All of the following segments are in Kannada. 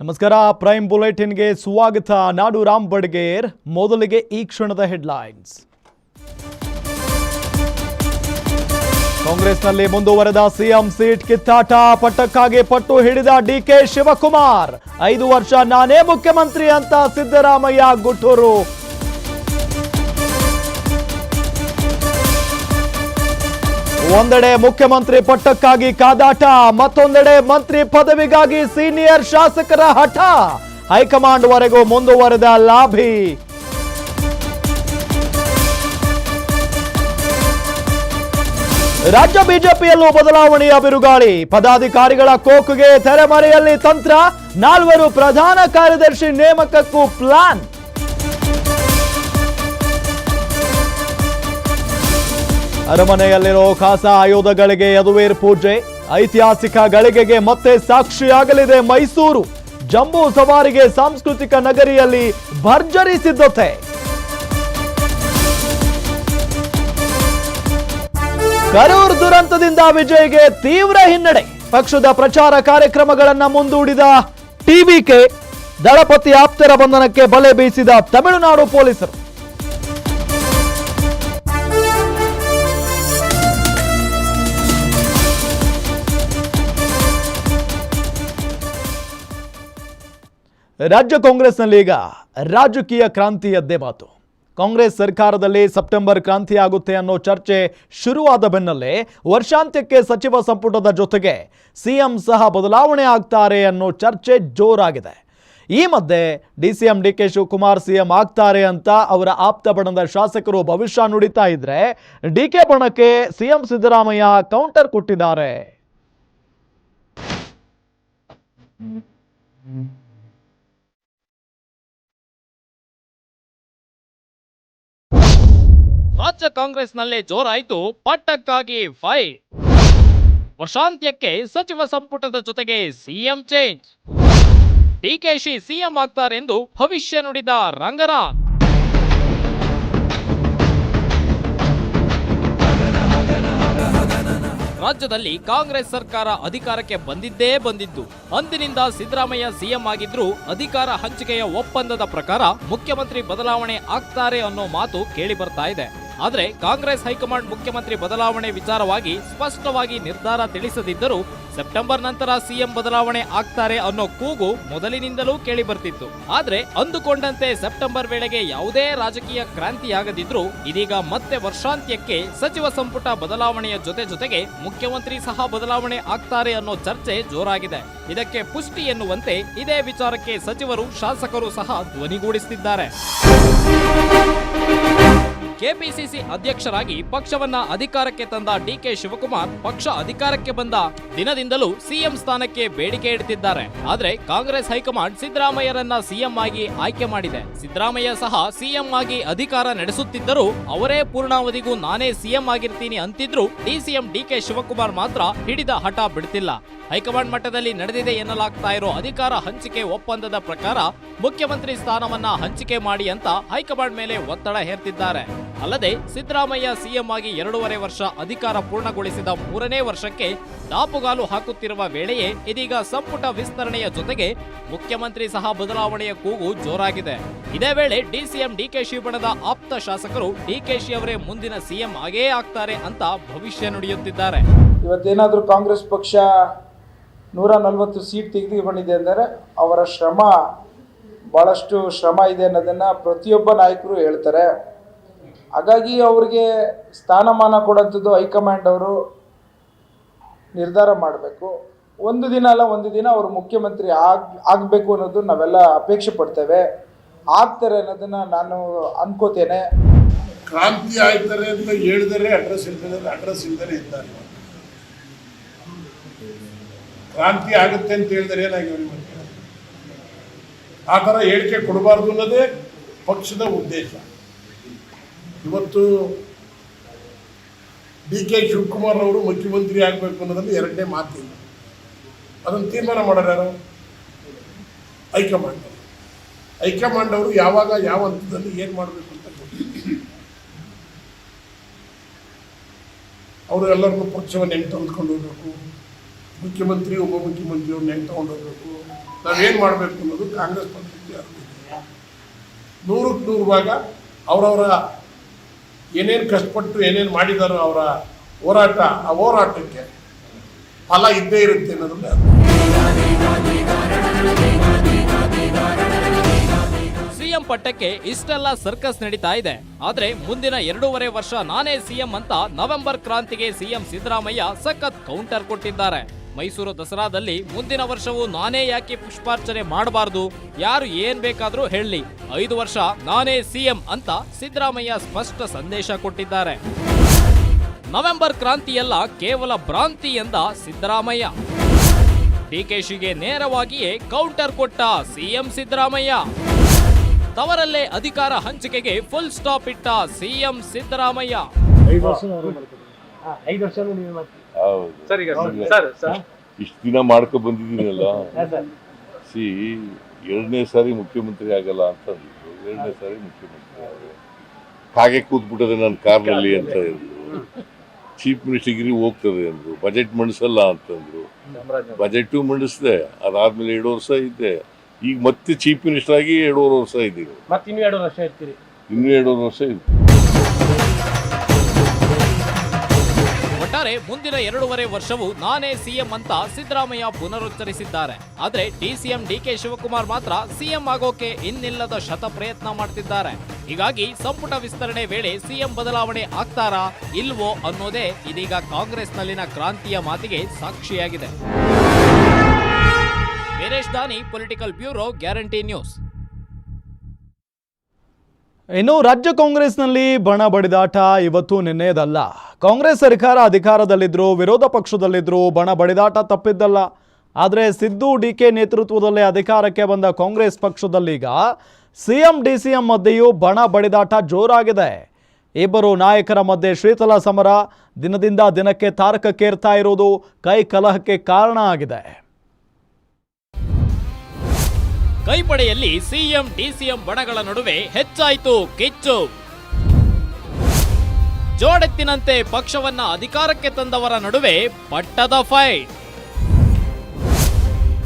ನಮಸ್ಕಾರ ಪ್ರೈಮ್ ಬುಲೆಟಿನ್ಗೆ ಸ್ವಾಗತ. ನಾಡು ರಾಮ್ ಬಡ್ಗೇರ್, ಮೊದಲಿಗೆ ಈ ಕ್ಷಣದ ಹೆಡ್ಲೈನ್ಸ್. ಕಾಂಗ್ರೆಸ್ನಲ್ಲಿ ಮುಂದುವರೆದ ಸಿಎಂ ಸೀಟ್ ಕಿತ್ತಾಟ, ಪಟ್ಟಕ್ಕಾಗಿ ಪಟ್ಟು ಹಿಡಿದ ಡಿಕೆ ಶಿವಕುಮಾರ್. ಐದು ವರ್ಷ ನಾನೇ ಮುಖ್ಯಮಂತ್ರಿ ಅಂತ ಸಿದ್ದರಾಮಯ್ಯ ಗುಟ್ಟೂರು. ಒಂದೆಡೆ ಮುಖ್ಯಮಂತ್ರಿ ಪಟ್ಟಕ್ಕಾಗಿ ಕಾದಾಟ, ಮತ್ತೊಂದೆಡೆ ಮಂತ್ರಿ ಪದವಿಗಾಗಿ ಸೀನಿಯರ್ ಶಾಸಕರ ಹಠ. ಹೈಕಮಾಂಡ್ ವರೆಗೂ ಮುಂದುವರೆದ ಲಾಭಿ. ರಾಜ್ಯ ಬಿಜೆಪಿಯಲ್ಲೂ ಬದಲಾವಣೆಯ ಬಿರುಗಾಳಿ. ಪದಾಧಿಕಾರಿಗಳ ಕೋಕುಗೆ ತೆರೆಮರೆಯಲ್ಲಿ ತಂತ್ರ, ನಾಲ್ವರು ಪ್ರಧಾನ ಕಾರ್ಯದರ್ಶಿ ನೇಮಕಕ್ಕೂ ಪ್ಲಾನ್. ಅರಮನೆಯಲ್ಲಿರೋ ಖಾಸ ಆಯುಧಗಳಿಗೆ ಯದುವೀರ್ ಪೂಜೆ. ಐತಿಹಾಸಿಕ ಗಳಿಗೆಗೆ ಮತ್ತೆ ಸಾಕ್ಷಿಯಾಗಲಿದೆ ಮೈಸೂರು. ಜಂಬೂ ಸವಾರಿಗೆ ಸಾಂಸ್ಕೃತಿಕ ನಗರಿಯಲ್ಲಿ ಭರ್ಜರಿ ಸಿದ್ಧತೆ. ಕರೂರ್ ದುರಂತದಿಂದ ವಿಜಯ್ಗೆ ತೀವ್ರ ಹಿನ್ನಡೆ. ಪಕ್ಷದ ಪ್ರಚಾರ ಕಾರ್ಯಕ್ರಮಗಳನ್ನು ಮುಂದೂಡಿದ ಟಿವಿಕೆ ದಳಪತಿ ಆಪ್ತರ ಬಂಧನಕ್ಕೆ ಬಲೆ ಬೀಸಿದ ತಮಿಳುನಾಡು ಪೊಲೀಸರು. ರಾಜ್ಯ ಕಾಂಗ್ರೆಸ್ನಲ್ಲಿ ಈಗ ರಾಜಕೀಯ ಕ್ರಾಂತಿಯದ್ದೇ ಮಾತು ಕಾಂಗ್ರೆಸ್ ಸರ್ಕಾರದಲ್ಲಿ ಸೆಪ್ಟೆಂಬರ್ ಕ್ರಾಂತಿ ಆಗುತ್ತೆ ಅನ್ನೋ ಚರ್ಚೆ ಶುರುವಾದ ಬೆನ್ನಲ್ಲೇ ವರ್ಷಾಂತ್ಯಕ್ಕೆ ಸಚಿವ ಸಂಪುಟದ ಜೊತೆಗೆ ಸಿಎಂ ಸಹ ಬದಲಾವಣೆ ಆಗ್ತಾರೆ ಅನ್ನೋ ಚರ್ಚೆ ಜೋರಾಗಿದೆ. ಈ ಮಧ್ಯೆ D C M D K Shivakumar CM ಆಗ್ತಾರೆ ಅಂತ ಅವರ ಆಪ್ತ ಬಣದ ಶಾಸಕರು ಭವಿಷ್ಯ ನುಡಿತಾ ಇದ್ರೆ ಡಿ ಕೆ ಬಣಕ್ಕೆ ಸಿಎಂ ಸಿದ್ದರಾಮಯ್ಯ ಕೌಂಟರ್ ಕೊಟ್ಟಿದ್ದಾರೆ. ರಾಜ್ಯ ಕಾಂಗ್ರೆಸ್ನಲ್ಲಿ ಜೋರಾಯಿತು, ಪಟ್ಟಕ್ಕಾಗಿ ಫೈ. ವರ್ಷಾಂತ್ಯಕ್ಕೆ ಸಚಿವ ಸಂಪುಟದ ಜೊತೆಗೆ ಸಿಎಂ ಚೇಂಜ್. ಡಿಕೆಶಿ ಸಿಎಂ ಆಗ್ತಾರೆಂದು ಭವಿಷ್ಯ ನುಡಿದ ರಂಗನಾಥ್. ರಾಜ್ಯದಲ್ಲಿ ಕಾಂಗ್ರೆಸ್ ಸರ್ಕಾರ ಅಧಿಕಾರಕ್ಕೆ ಬಂದಿದ್ದೇ ಬಂದಿದ್ದು, ಅಂದಿನಿಂದ ಸಿದ್ದರಾಮಯ್ಯ ಸಿಎಂ ಆಗಿದ್ರು ಅಧಿಕಾರ ಹಂಚಿಕೆಯ ಒಪ್ಪಂದದ ಪ್ರಕಾರ ಮುಖ್ಯಮಂತ್ರಿ ಬದಲಾವಣೆ ಆಗ್ತಾರೆ ಅನ್ನೋ ಮಾತು ಕೇಳಿ ಬರ್ತಾ ಇದೆ. ಆದ್ರೆ ಕಾಂಗ್ರೆಸ್ ಹೈಕಮಾಂಡ್ ಮುಖ್ಯಮಂತ್ರಿ ಬದಲಾವಣೆ ವಿಚಾರವಾಗಿ ಸ್ಪಷ್ಟವಾಗಿ ನಿರ್ಧಾರ ತಿಳಿಸದಿದ್ದರೂ ಸೆಪ್ಟೆಂಬರ್ ನಂತರ ಸಿಎಂ ಬದಲಾವಣೆ ಆಗ್ತಾರೆ ಅನ್ನೋ ಕೂಗು ಮೊದಲಿನಿಂದಲೂ ಕೇಳಿಬರ್ತಿತ್ತು. ಆದರೆ ಅಂದುಕೊಂಡಂತೆ ಸೆಪ್ಟೆಂಬರ್ ವೇಳೆಗೆ ಯಾವುದೇ ರಾಜಕೀಯ ಕ್ರಾಂತಿಯಾಗದಿದ್ರೂ ಇದೀಗ ಮತ್ತೆ ವರ್ಷಾಂತ್ಯಕ್ಕೆ ಸಚಿವ ಸಂಪುಟ ಬದಲಾವಣೆಯ ಜೊತೆ ಜೊತೆಗೆ ಮುಖ್ಯಮಂತ್ರಿ ಸಹ ಬದಲಾವಣೆ ಆಗ್ತಾರೆ ಅನ್ನೋ ಚರ್ಚೆ ಜೋರಾಗಿದೆ. ಇದಕ್ಕೆ ಪುಷ್ಟಿ ಎನ್ನುವಂತೆ ಇದೇ ವಿಚಾರಕ್ಕೆ ಸಚಿವರು ಶಾಸಕರು ಸಹ ಧ್ವನಿಗೂಡಿಸುತ್ತಿದ್ದಾರೆ ಕೆಪಿಸಿಸಿ ಅಧ್ಯಕ್ಷರಾಗಿ ಪಕ್ಷವನ್ನ ಅಧಿಕಾರಕ್ಕೆ ತಂದ ಡಿಕೆ ಶಿವಕುಮಾರ್ ಪಕ್ಷ ಅಧಿಕಾರಕ್ಕೆ ಬಂದ ದಿನದಿಂದಲೂ ಸಿಎಂ ಸ್ಥಾನಕ್ಕೆ ಬೇಡಿಕೆ ಇಡ್ತಿದ್ದಾರೆ. ಆದ್ರೆ ಕಾಂಗ್ರೆಸ್ ಹೈಕಮಾಂಡ್ ಸಿದ್ದರಾಮಯ್ಯರನ್ನ ಸಿಎಂ ಆಗಿ ಆಯ್ಕೆ ಮಾಡಿದೆ. ಸಿದ್ದರಾಮಯ್ಯ ಸಹ ಸಿಎಂ ಆಗಿ ಅಧಿಕಾರ ನಡೆಸುತ್ತಿದ್ದರೂ ಅವರೇ ಪೂರ್ಣಾವಧಿಗೂ ನಾನೇ ಸಿಎಂ ಆಗಿರ್ತೀನಿ ಅಂತಿದ್ರು ಡಿಸಿಎಂ ಡಿಕೆ ಶಿವಕುಮಾರ್ ಮಾತ್ರ ಹಿಡಿದ ಹಠ ಬಿಡ್ತಿಲ್ಲ. ಹೈಕಮಾಂಡ್ ಮಟ್ಟದಲ್ಲಿ ನಡೆದಿದೆ ಎನ್ನಲಾಗ್ತಾ ಇರೋ ಅಧಿಕಾರ ಹಂಚಿಕೆ ಒಪ್ಪಂದದ ಪ್ರಕಾರ ಮುಖ್ಯಮಂತ್ರಿ ಸ್ಥಾನವನ್ನ ಹಂಚಿಕೆ ಮಾಡಿ ಅಂತ ಹೈಕಮಾಂಡ್ ಮೇಲೆ ಒತ್ತಡ ಹೇರ್ತಿದ್ದಾರೆ. ಅಲ್ಲದೆ ಸಿದ್ದರಾಮಯ್ಯ ಸಿಎಂ ಆಗಿ ಎರಡೂವರೆ ವರ್ಷ ಅಧಿಕಾರ ಪೂರ್ಣಗೊಳಿಸಿದ ಮೂರನೇ ವರ್ಷಕ್ಕೆ ದಾಪುಗಾಲು ಹಾಕುತ್ತಿರುವ ವೇಳೆಯೇ ಇದೀಗ ಸಂಪುಟ ವಿಸ್ತರಣೆಯ ಜೊತೆಗೆ ಮುಖ್ಯಮಂತ್ರಿ ಸಹ ಬದಲಾವಣೆಯ ಕೂಗು ಜೋರಾಗಿದೆ. ಇದೇ ವೇಳೆ ಡಿಸಿಎಂ ಡಿಕೆಶಿ ಬಣದ ಆಪ್ತ ಶಾಸಕರು ಡಿಕೆಶಿ ಅವರೇ ಮುಂದಿನ ಸಿಎಂ ಆಗೇ ಆಗ್ತಾರೆ ಅಂತ ಭವಿಷ್ಯ ನುಡಿಯುತ್ತಿದ್ದಾರೆ. ಇವತ್ತೇನಾದರೂ ಕಾಂಗ್ರೆಸ್ ಪಕ್ಷ ನೂರ ನಲವತ್ತು ಸೀಟ್ ತೆಗೆದುಕೊಂಡಿದೆ ಅಂದರೆ ಅವರ ಶ್ರಮ ಬಹಳಷ್ಟು ಶ್ರಮ ಇದೆ ಅನ್ನೋದನ್ನು ಪ್ರತಿಯೊಬ್ಬ ನಾಯಕರು ಹೇಳ್ತಾರೆ. ಹಾಗಾಗಿ ಅವ್ರಿಗೆ ಸ್ಥಾನಮಾನ ಕೊಡೋಂಥದ್ದು ಹೈಕಮಾಂಡ್ ಅವರು ನಿರ್ಧಾರ ಮಾಡಬೇಕು. ಒಂದು ದಿನ ಅಲ್ಲ, ಒಂದು ದಿನ ಅವರು ಮುಖ್ಯಮಂತ್ರಿ ಆಗ, ಆಗಬೇಕು ಅನ್ನೋದು ನಾವೆಲ್ಲ ಅಪೇಕ್ಷೆ ಪಡ್ತೇವೆ. ಆಗ್ತಾರೆ ಅನ್ನೋದನ್ನು ನಾನು ಅನ್ಕೋತೇನೆ. ಕ್ರಾಂತಿ ಆಯ್ತಾರೆ ಅಂತ ಹೇಳಿದರೆ ಅಡ್ರೆಸ್ ಇಲ್ದರೆ ಅಡ್ರೆಸ್ ಇಲ್ದರೆ ಇದ್ದಾರೆ. ಕ್ರಾಂತಿ ಆಗುತ್ತೆ ಅಂತ ಹೇಳಿದರೆ ಏನಾಗಿ ಮತ್ತೆ? ಆ ಥರ ಹೇಳಿಕೆ ಕೊಡಬಾರ್ದು ಅನ್ನೋದೇ ಪಕ್ಷದ ಉದ್ದೇಶ. ಇವತ್ತು ಡಿ ಕೆ ಶಿವಕುಮಾರ್ ಅವರು ಮುಖ್ಯಮಂತ್ರಿ ಆಗಬೇಕು ಅನ್ನೋದನ್ನು ಎರಡನೇ ಮಾತಿಲ್ಲ. ಅದನ್ನು ತೀರ್ಮಾನ ಮಾಡೋರು ಹೈಕಮಾಂಡ್. ಹೈಕಮಾಂಡ್ ಅವರು ಯಾವಾಗ, ಯಾವ ಹಂತದಲ್ಲಿ ಏನು ಮಾಡಬೇಕು ಅಂತ ಅವರು ಎಲ್ಲರನ್ನೂ ಪಕ್ಷವನ್ನು ಹೆಂಗೆ ತೆಗೆದುಕೊಂಡು ಹೋಗಬೇಕು? ಮುಖ್ಯಮಂತ್ರಿ ಉಪಮುಖ್ಯಮಂತ್ರಿಯವ್ರನ್ನ ಹೆಂಗೆ ತಗೊಂಡು ಹೋಗಬೇಕು? ನಾವೇನು ಮಾಡಬೇಕು ಅನ್ನೋದು ಕಾಂಗ್ರೆಸ್ ಪಕ್ಷಕ್ಕೆ. ನೂರಕ್ಕೆ ನೂರು ಭಾಗ ಅವರವರ ಏನೇನು ಕಷ್ಟಪಟ್ಟು ಏನೇನು ಮಾಡಿದಾರೋ ಅವರ ಹೋರಾಟ, ಆ ಹೋರಾಟಕ್ಕೆ ಫಲ ಇದ್ದೇ ಇರುತ್ತೆ ಅನ್ನೋದನ್ನ ಸಿಎಂ ಪಟ್ಟಕ್ಕೆ ಇಷ್ಟೆಲ್ಲ ಸರ್ಕಸ್ ನಡೀತಾ ಇದೆ. ಆದ್ರೆ ಮುಂದಿನ ಎರಡೂವರೆ ವರ್ಷ ನಾನೇ ಸಿಎಂ ಅಂತ ನವೆಂಬರ್ ಕ್ರಾಂತಿಗೆ ಸಿಎಂ ಸಿದ್ದರಾಮಯ್ಯ ಸಖತ್ ಕೌಂಟರ್ ಕೊಟ್ಟಿದ್ದಾರೆ. ಮೈಸೂರು ದಸರಾದಲ್ಲಿ ಮುಂದಿನ ವರ್ಷವೂ ನಾನೇ ಯಾಕೆ ಪುಷ್ಪಾರ್ಚನೆ ಮಾಡಬಾರ್ದು? ಯಾರು ಏನ್ ಬೇಕಾದರೂ ಹೇಳಲಿ ಐದು ವರ್ಷ ನಾನೇ ಸಿಎಂ ಅಂತ ಸಿದ್ದರಾಮಯ್ಯ ಸ್ಪಷ್ಟ ಸಂದೇಶ ಕೊಟ್ಟಿದ್ದಾರೆ. ನವೆಂಬರ್ ಕ್ರಾಂತಿಯಲ್ಲ ಕೇವಲ ಭ್ರಾಂತಿ ಎಂದ ಸಿದ್ದರಾಮಯ್ಯ. ಡಿಕೆಶಿಗೆ ನೇರವಾಗಿಯೇ ಕೌಂಟರ್ ಕೊಟ್ಟ ಸಿಎಂ ಸಿದ್ದರಾಮಯ್ಯ. ತವರಲ್ಲೇ ಅಧಿಕಾರ ಹಂಚಿಕೆಗೆ ಫುಲ್ ಸ್ಟಾಪ್ ಇಟ್ಟ ಸಿಎಂ ಸಿದ್ದರಾಮಯ್ಯ. ಹೌದು. ಸರ್ ಈಗ ಸರ್ ಸರ್. ಇಷ್ಟು ದಿನ ಮಾಡ್ಕೊ ಬಂದಿದ್ದೀನಲ್ಲ? ಹಾ, ಸರ್. ಸಿ ಎರಡನೇ ಸಾರಿ ಮುಖ್ಯಮಂತ್ರಿ ಆಗಲ್ಲ ಅಂತ ಅಂದಿದ್ರು. ಎರಡನೇ ಸಾರಿ ಮುಖ್ಯಮಂತ್ರಿ ಆದ್ರೆ. ಹಾಗೆ ಕೂತ್ಬಿಟ್ಟದೆ ನನ್ನ ಕಾರ್ನಲ್ಲಿ ಅಂತ ಹೇಳಿದ್ರು ಚೀಫ್ ಮಿನಿಸ್ಟರ್ಗಿರಿ ಹೋಗ್ತದೆ ಅಂದ್ರು. ಬಜೆಟ್ ಮಂಡಿಸಲ್ಲ ಅಂತಂದ್ರು ಬಜೆಟ್ ಮಂಡಿಸಿದೆ. ಅದಾದ್ಮೇಲೆ ಎರಡು ವರ್ಷ ಇದ್ದೆ ಈಗ ಮತ್ತೆ ಚೀಫ್ ಮಿನಿಸ್ಟರ್ ಆಗಿ ಎರಡೂವರೆ ವರ್ಷ ಇದ್ದೀವಿ ಮತ್ತೆ ಇನ್ನೂ ಎರಡು ವರ್ಷ ಇರ್ತೀರಿ. ಇನ್ನೂ ಎರಡೂವರೆ ವರ್ಷ ಇದೆ ಒಟ್ಟಾರೆ ಮುಂದಿನ ಎರಡೂವರೆ ವರ್ಷವು ನಾನೇ ಸಿಎಂ ಅಂತ ಸಿದ್ದರಾಮಯ್ಯ ಪುನರುಚ್ಚರಿಸಿದ್ದಾರೆ. ಆದ್ರೆ ಡಿಸಿಎಂ ಡಿಕೆ ಶಿವಕುಮಾರ್ ಮಾತ್ರ ಸಿಎಂ ಆಗೋಕೆ ಇನ್ನಿಲ್ಲದ ಶತ ಪ್ರಯತ್ನ ಮಾಡ್ತಿದ್ದಾರೆ. ಹೀಗಾಗಿ ಸಂಪುಟ ವಿಸ್ತರಣೆ ವೇಳೆ ಸಿಎಂ ಬದಲಾವಣೆ ಆಗ್ತಾರಾ ಇಲ್ವೋ ಅನ್ನೋದೇ ಇದೀಗ ಕಾಂಗ್ರೆಸ್ನಲ್ಲಿನ ಕ್ರಾಂತಿಯ ಮಾತಿಗೆ ಸಾಕ್ಷಿಯಾಗಿದೆ. ವೀರೇಶ್ ದಾನಿ, ಪೊಲಿಟಿಕಲ್ ಬ್ಯೂರೋ, ಗ್ಯಾರಂಟಿ ನ್ಯೂಸ್. ಇನ್ನು ರಾಜ್ಯ ಕಾಂಗ್ರೆಸ್ನಲ್ಲಿ ಬಣ ಬಡಿದಾಟ ಇವತ್ತು ನಿನ್ನೆಯದಲ್ಲ. ಕಾಂಗ್ರೆಸ್ ಸರ್ಕಾರ ಅಧಿಕಾರದಲ್ಲಿದ್ದರು ವಿರೋಧ ಪಕ್ಷದಲ್ಲಿದ್ದರು ಬಣ ಬಡಿದಾಟ ತಪ್ಪಿದ್ದಲ್ಲ. ಆದರೆ ಸಿದ್ದು ಡಿ ಕೆ ನೇತೃತ್ವದಲ್ಲಿ ಅಧಿಕಾರಕ್ಕೆ ಬಂದ Congress ಪಕ್ಷದಲ್ಲೀಗ C M D C M ಮಧ್ಯೆಯೂ ಬಣ ಬಡಿದಾಟ ಜೋರಾಗಿದೆ. ಇಬ್ಬರು ನಾಯಕರ ಮಧ್ಯೆ ಶೀತಲ ಸಮರ ದಿನದಿಂದ ದಿನಕ್ಕೆ ತಾರಕಕ್ಕೇರ್ತಾ ಇರುವುದು ಕೈ ಕಲಹಕ್ಕೆ ಕಾರಣ ಆಗಿದೆ. ಕೈಪಡೆಯಲ್ಲಿ ಸಿಎಂ, ಡಿಸಿಎಂ ಬಣಗಳ ನಡುವೆ ಹೆಚ್ಚಾಯಿತು ಕಿಚ್ಚು. ಜೋಡೆತ್ತಿನಂತೆ ಪಕ್ಷವನ್ನ ಅಧಿಕಾರಕ್ಕೆ ತಂದವರ ನಡುವೆ ಪಟ್ಟದ ಫೈಟ್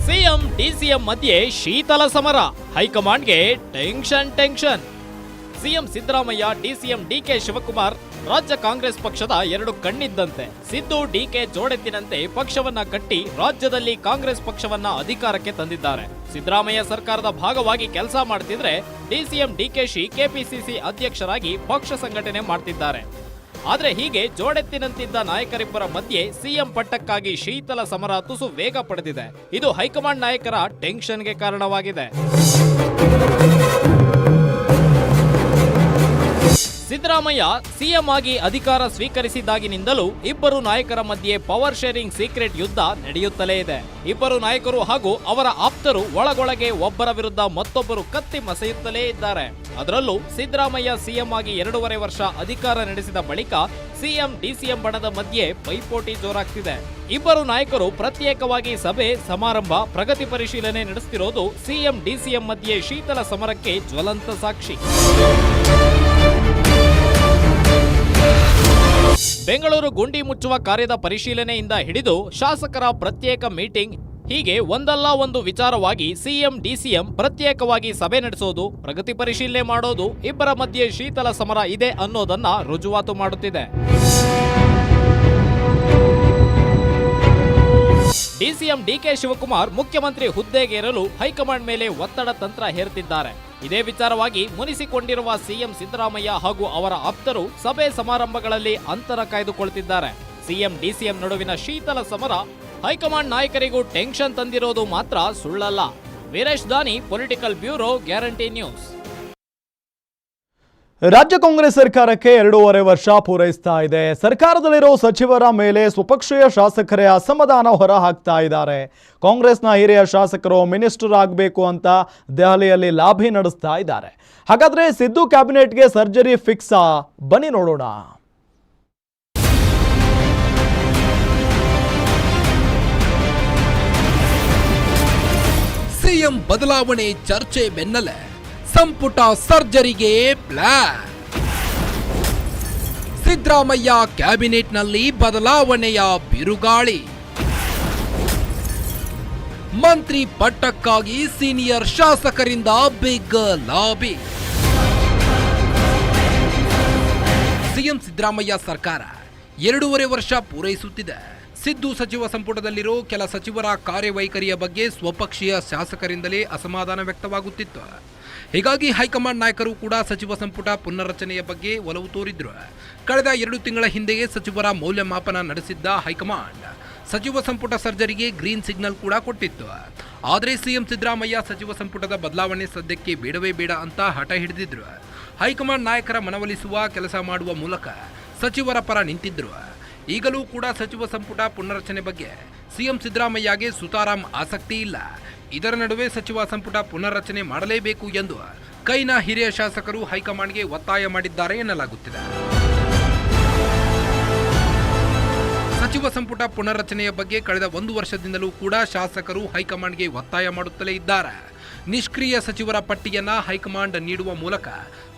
ಸಿಎಂ, ಡಿಸಿಎಂ ಮಧ್ಯೆ ಶೀತಲ ಸಮರ. ಹೈಕಮಾಂಡ್ಗೆ tension tension CM Siddaramaiah, DCM DK Shivakumar, ರಾಜ್ಯ ಕಾಂಗ್ರೆಸ್ ಪಕ್ಷದ ಎರಡು ಕಣ್ಣಿದ್ದಂತೆ. ಸಿದ್ದು ಡಿಕೆ ಜೋಡೆತ್ತಿನಂತೆ ಪಕ್ಷವನ್ನ ಕಟ್ಟಿ ರಾಜ್ಯದಲ್ಲಿ ಕಾಂಗ್ರೆಸ್ ಪಕ್ಷವನ್ನ ಅಧಿಕಾರಕ್ಕೆ ತಂದಿದ್ದಾರೆ. ಸಿದ್ದರಾಮಯ್ಯ ಸರ್ಕಾರದ ಭಾಗವಾಗಿ ಕೆಲಸ ಮಾಡ್ತಿದ್ರೆ ಡಿಸಿಎಂ ಡಿಕೆಶಿ ಕೆಪಿಸಿಸಿ ಅಧ್ಯಕ್ಷರಾಗಿ ಪಕ್ಷ ಸಂಘಟನೆ ಮಾಡ್ತಿದ್ದಾರೆ. ಆದ್ರೆ ಹೀಗೆ ಜೋಡೆತ್ತಿನಂತಿದ್ದ ನಾಯಕರಿಬ್ಬರ ಮಧ್ಯೆ ಸಿಎಂ ಪಟ್ಟಕ್ಕಾಗಿ ಶೀತಲ ಸಮರ ತುಸು ವೇಗ ಪಡೆದಿದೆ. ಇದು ಹೈಕಮಾಂಡ್ ನಾಯಕರ ಟೆನ್ಷನ್ಗೆ ಕಾರಣವಾಗಿದೆ. ಸಿದ್ದರಾಮಯ್ಯ ಸಿಎಂ ಆಗಿ ಅಧಿಕಾರ ಸ್ವೀಕರಿಸಿದಾಗಿನಿಂದಲೂ ಇಬ್ಬರು ನಾಯಕರ ಮಧ್ಯೆ ಪವರ್ ಶೇರಿಂಗ್ ಸೀಕ್ರೆಟ್ ಯುದ್ಧ ನಡೆಯುತ್ತಲೇ ಇದೆ. ಇಬ್ಬರು ನಾಯಕರು ಹಾಗೂ ಅವರ ಆಪ್ತರು ಒಳಗೊಳಗೆ ಒಬ್ಬರ ವಿರುದ್ಧ ಮತ್ತೊಬ್ಬರು ಕತ್ತಿ ಮಸೆಯುತ್ತಲೇ ಇದ್ದಾರೆ. ಅದರಲ್ಲೂ ಸಿದ್ದರಾಮಯ್ಯ ಸಿಎಂ ಆಗಿ ಎರಡೂವರೆ ವರ್ಷ ಅಧಿಕಾರ ನಡೆಸಿದ ಬಳಿಕ ಸಿಎಂ ಡಿಸಿಎಂ ಬಣದ ಮಧ್ಯೆ ಪೈಪೋಟಿ ಜೋರಾಗ್ತಿದೆ. ಇಬ್ಬರು ನಾಯಕರು ಪ್ರತ್ಯೇಕವಾಗಿ ಸಭೆ, ಸಮಾರಂಭ, ಪ್ರಗತಿ ಪರಿಶೀಲನೆ ನಡೆಸುತ್ತಿರುವುದು ಸಿಎಂ ಡಿಸಿಎಂ ಮಧ್ಯೆ ಶೀತಲ ಸಮರಕ್ಕೆ ಜ್ವಲಂತ ಸಾಕ್ಷಿ. ಬೆಂಗಳೂರು ಗುಂಡಿ ಮುಚ್ಚುವ ಕಾರ್ಯದ ಪರಿಶೀಲನೆಯಿಂದ ಹಿಡಿದು ಶಾಸಕರ ಪ್ರತ್ಯೇಕ ಮೀಟಿಂಗ್. ಹೀಗೆ ಒಂದಲ್ಲ ಒಂದು ವಿಚಾರವಾಗಿ ಸಿಎಂ, ಡಿಸಿಎಂ ಪ್ರತ್ಯೇಕವಾಗಿ ಸಭೆ ನಡೆಸೋದು, ಪ್ರಗತಿ ಪರಿಶೀಲನೆ ಮಾಡೋದು, ಇಬ್ಬರ ಮಧ್ಯೆ ಶೀತಲ ಸಮರ ಇದೆ ಅನ್ನೋದನ್ನ ರುಜುವಾತು ಮಾಡುತ್ತಿದೆ. ಡಿಸಿಎಂ ಡಿಕೆ ಶಿವಕುಮಾರ್ ಮುಖ್ಯಮಂತ್ರಿ ಹುದ್ದೆಗೇರಲು ಹೈಕಮಾಂಡ್ ಮೇಲೆ ಒತ್ತಡ ತಂತ್ರ ಹೇರುತ್ತಿದ್ದಾರೆ. ಇದೇ ವಿಚಾರವಾಗಿ ಮುನಿಸಿಕೊಂಡಿರುವ ಸಿಎಂ ಸಿದ್ದರಾಮಯ್ಯ ಹಾಗೂ ಅವರ ಆಪ್ತರು ಸಭೆ ಸಮಾರಂಭಗಳಲ್ಲಿ ಅಂತರ ಕಾಯ್ದುಕೊಳ್ತಿದ್ದಾರೆ. ಸಿಎಂ ಡಿಸಿಎಂ ನಡುವಿನ ಶೀತಲ ಸಮರ ಹೈಕಮಾಂಡ್ ನಾಯಕರಿಗೂ ಟೆನ್ಷನ್ ತಂದಿರೋದು ಮಾತ್ರ ಸುಳ್ಳಲ್ಲ. ವೀರೇಶ್ ದಾನಿ, ಪೊಲಿಟಿಕಲ್ ಬ್ಯೂರೋ, ಗ್ಯಾರಂಟಿ ನ್ಯೂಸ್. ರಾಜ್ಯ ಕಾಂಗ್ರೆಸ್ ಸರ್ಕಾರಕ್ಕೆ ಎರಡೂವರೆ ವರ್ಷ ಪೂರೈಸ್ತಾ ಇದೆ. ಸರ್ಕಾರದಲ್ಲಿರೋ ಸಚಿವರ ಮೇಲೆ ಸ್ವಪಕ್ಷೀಯ ಶಾಸಕರೇ ಅಸಮಾಧಾನ ಹೊರ ಹಾಕ್ತಾ ಇದ್ದಾರೆ. ಕಾಂಗ್ರೆಸ್ನ ಹಿರಿಯ ಶಾಸಕರು ಮಿನಿಸ್ಟರ್ ಆಗಬೇಕು ಅಂತ ದೆಹಲಿಯಲ್ಲಿ ಲಾಭಿ ನಡೆಸ್ತಾ ಇದ್ದಾರೆ. ಹಾಗಾದರೆ ಸಿದ್ದು ಕ್ಯಾಬಿನೆಟ್ಗೆ ಸರ್ಜರಿ ಫಿಕ್ಸಾ? ಬನ್ನಿ ನೋಡೋಣ. ಸಿಎಂ ಬದಲಾವಣೆ ಚರ್ಚೆ ಬೆನ್ನಲ್ಲೇ ಸಂಪುಟ ಸರ್ಜರಿಗೆ ಪ್ಲಾನ್ ಸಿದ್ದರಾಮಯ್ಯ ಕ್ಯಾಬಿನೆಟ್ನಲ್ಲಿ ಬದಲಾವಣೆಯ ಬಿರುಗಾಳಿ. ಮಂತ್ರಿ ಪಟ್ಟಕ್ಕಾಗಿ ಸೀನಿಯರ್ ಶಾಸಕರಿಂದ ಬಿಗ್ ಲಾಬಿ. ಸಿಎಂ ಸಿದ್ದರಾಮಯ್ಯ ಸರ್ಕಾರ ಎರಡೂವರೆ ವರ್ಷ ಪೂರೈಸುತ್ತಿದೆ. ಸಿದ್ದು ಸಚಿವ ಸಂಪುಟದಲ್ಲಿರೋ ಕೆಲ ಸಚಿವರ ಕಾರ್ಯವೈಖರಿಯ ಬಗ್ಗೆ ಸ್ವಪಕ್ಷೀಯ ಶಾಸಕರಿಂದಲೇ ಅಸಮಾಧಾನ ವ್ಯಕ್ತವಾಗುತ್ತಿತ್ತು. ಹೀಗಾಗಿ ಹೈಕಮಾಂಡ್ ನಾಯಕರು ಕೂಡ ಸಚಿವ ಸಂಪುಟ ಪುನರ್ರಚನೆಯ ಬಗ್ಗೆ ಒಲವು ತೋರಿದ್ರು. ಕಳೆದ ಎರಡು ತಿಂಗಳ ಹಿಂದೆಯೇ ಸಚಿವರ ಮೌಲ್ಯಮಾಪನ ನಡೆಸಿದ್ದ ಹೈಕಮಾಂಡ್ ಸಚಿವ ಸಂಪುಟ ಸರ್ಜರಿಗೆ ಗ್ರೀನ್ ಸಿಗ್ನಲ್ ಕೂಡ ಕೊಟ್ಟಿತ್ತು. ಆದರೆ ಸಿಎಂ ಸಿದ್ದರಾಮಯ್ಯ ಸಚಿವ ಸಂಪುಟದ ಬದಲಾವಣೆ ಸದ್ಯಕ್ಕೆ ಬೇಡವೇ ಬೇಡ ಅಂತ ಹಠ ಹಿಡಿದಿದ್ರು. ಹೈಕಮಾಂಡ್ ನಾಯಕರ ಮನವೊಲಿಸುವ ಕೆಲಸ ಮಾಡುವ ಮೂಲಕ ಸಚಿವರ ಪರ ನಿಂತಿದ್ರು. ಈಗಲೂ ಕೂಡ ಸಚಿವ ಸಂಪುಟ ಪುನರ್ರಚನೆ ಬಗ್ಗೆ ಸಿಎಂ ಸಿದ್ದರಾಮಯ್ಯಗೆ ಸುತಾರಾಮ್ ಆಸಕ್ತಿ ಇಲ್ಲ. ಇದರ ನಡುವೆ ಸಚಿವ ಸಂಪುಟ ಪುನರ್ರಚನೆ ಮಾಡಲೇಬೇಕು ಎಂದು ಕೈನ ಹಿರಿಯ ಶಾಸಕರು ಹೈಕಮಾಂಡ್ಗೆ ಒತ್ತಾಯ ಮಾಡಿದ್ದಾರೆ ಎನ್ನಲಾಗುತ್ತಿದೆ. ಸಚಿವ ಸಂಪುಟ ಪುನರ್ರಚನೆಯ ಬಗ್ಗೆ ಕಳೆದ ಒಂದು ವರ್ಷದಿಂದಲೂ ಕೂಡ ಶಾಸಕರು ಹೈಕಮಾಂಡ್ಗೆ ಒತ್ತಾಯ ಮಾಡುತ್ತಲೇ ಇದ್ದಾರೆ. ನಿಷ್ಕ್ರಿಯ ಸಚಿವರ ಪಟ್ಟಿಯನ್ನ ಹೈಕಮಾಂಡ್ ನೀಡುವ ಮೂಲಕ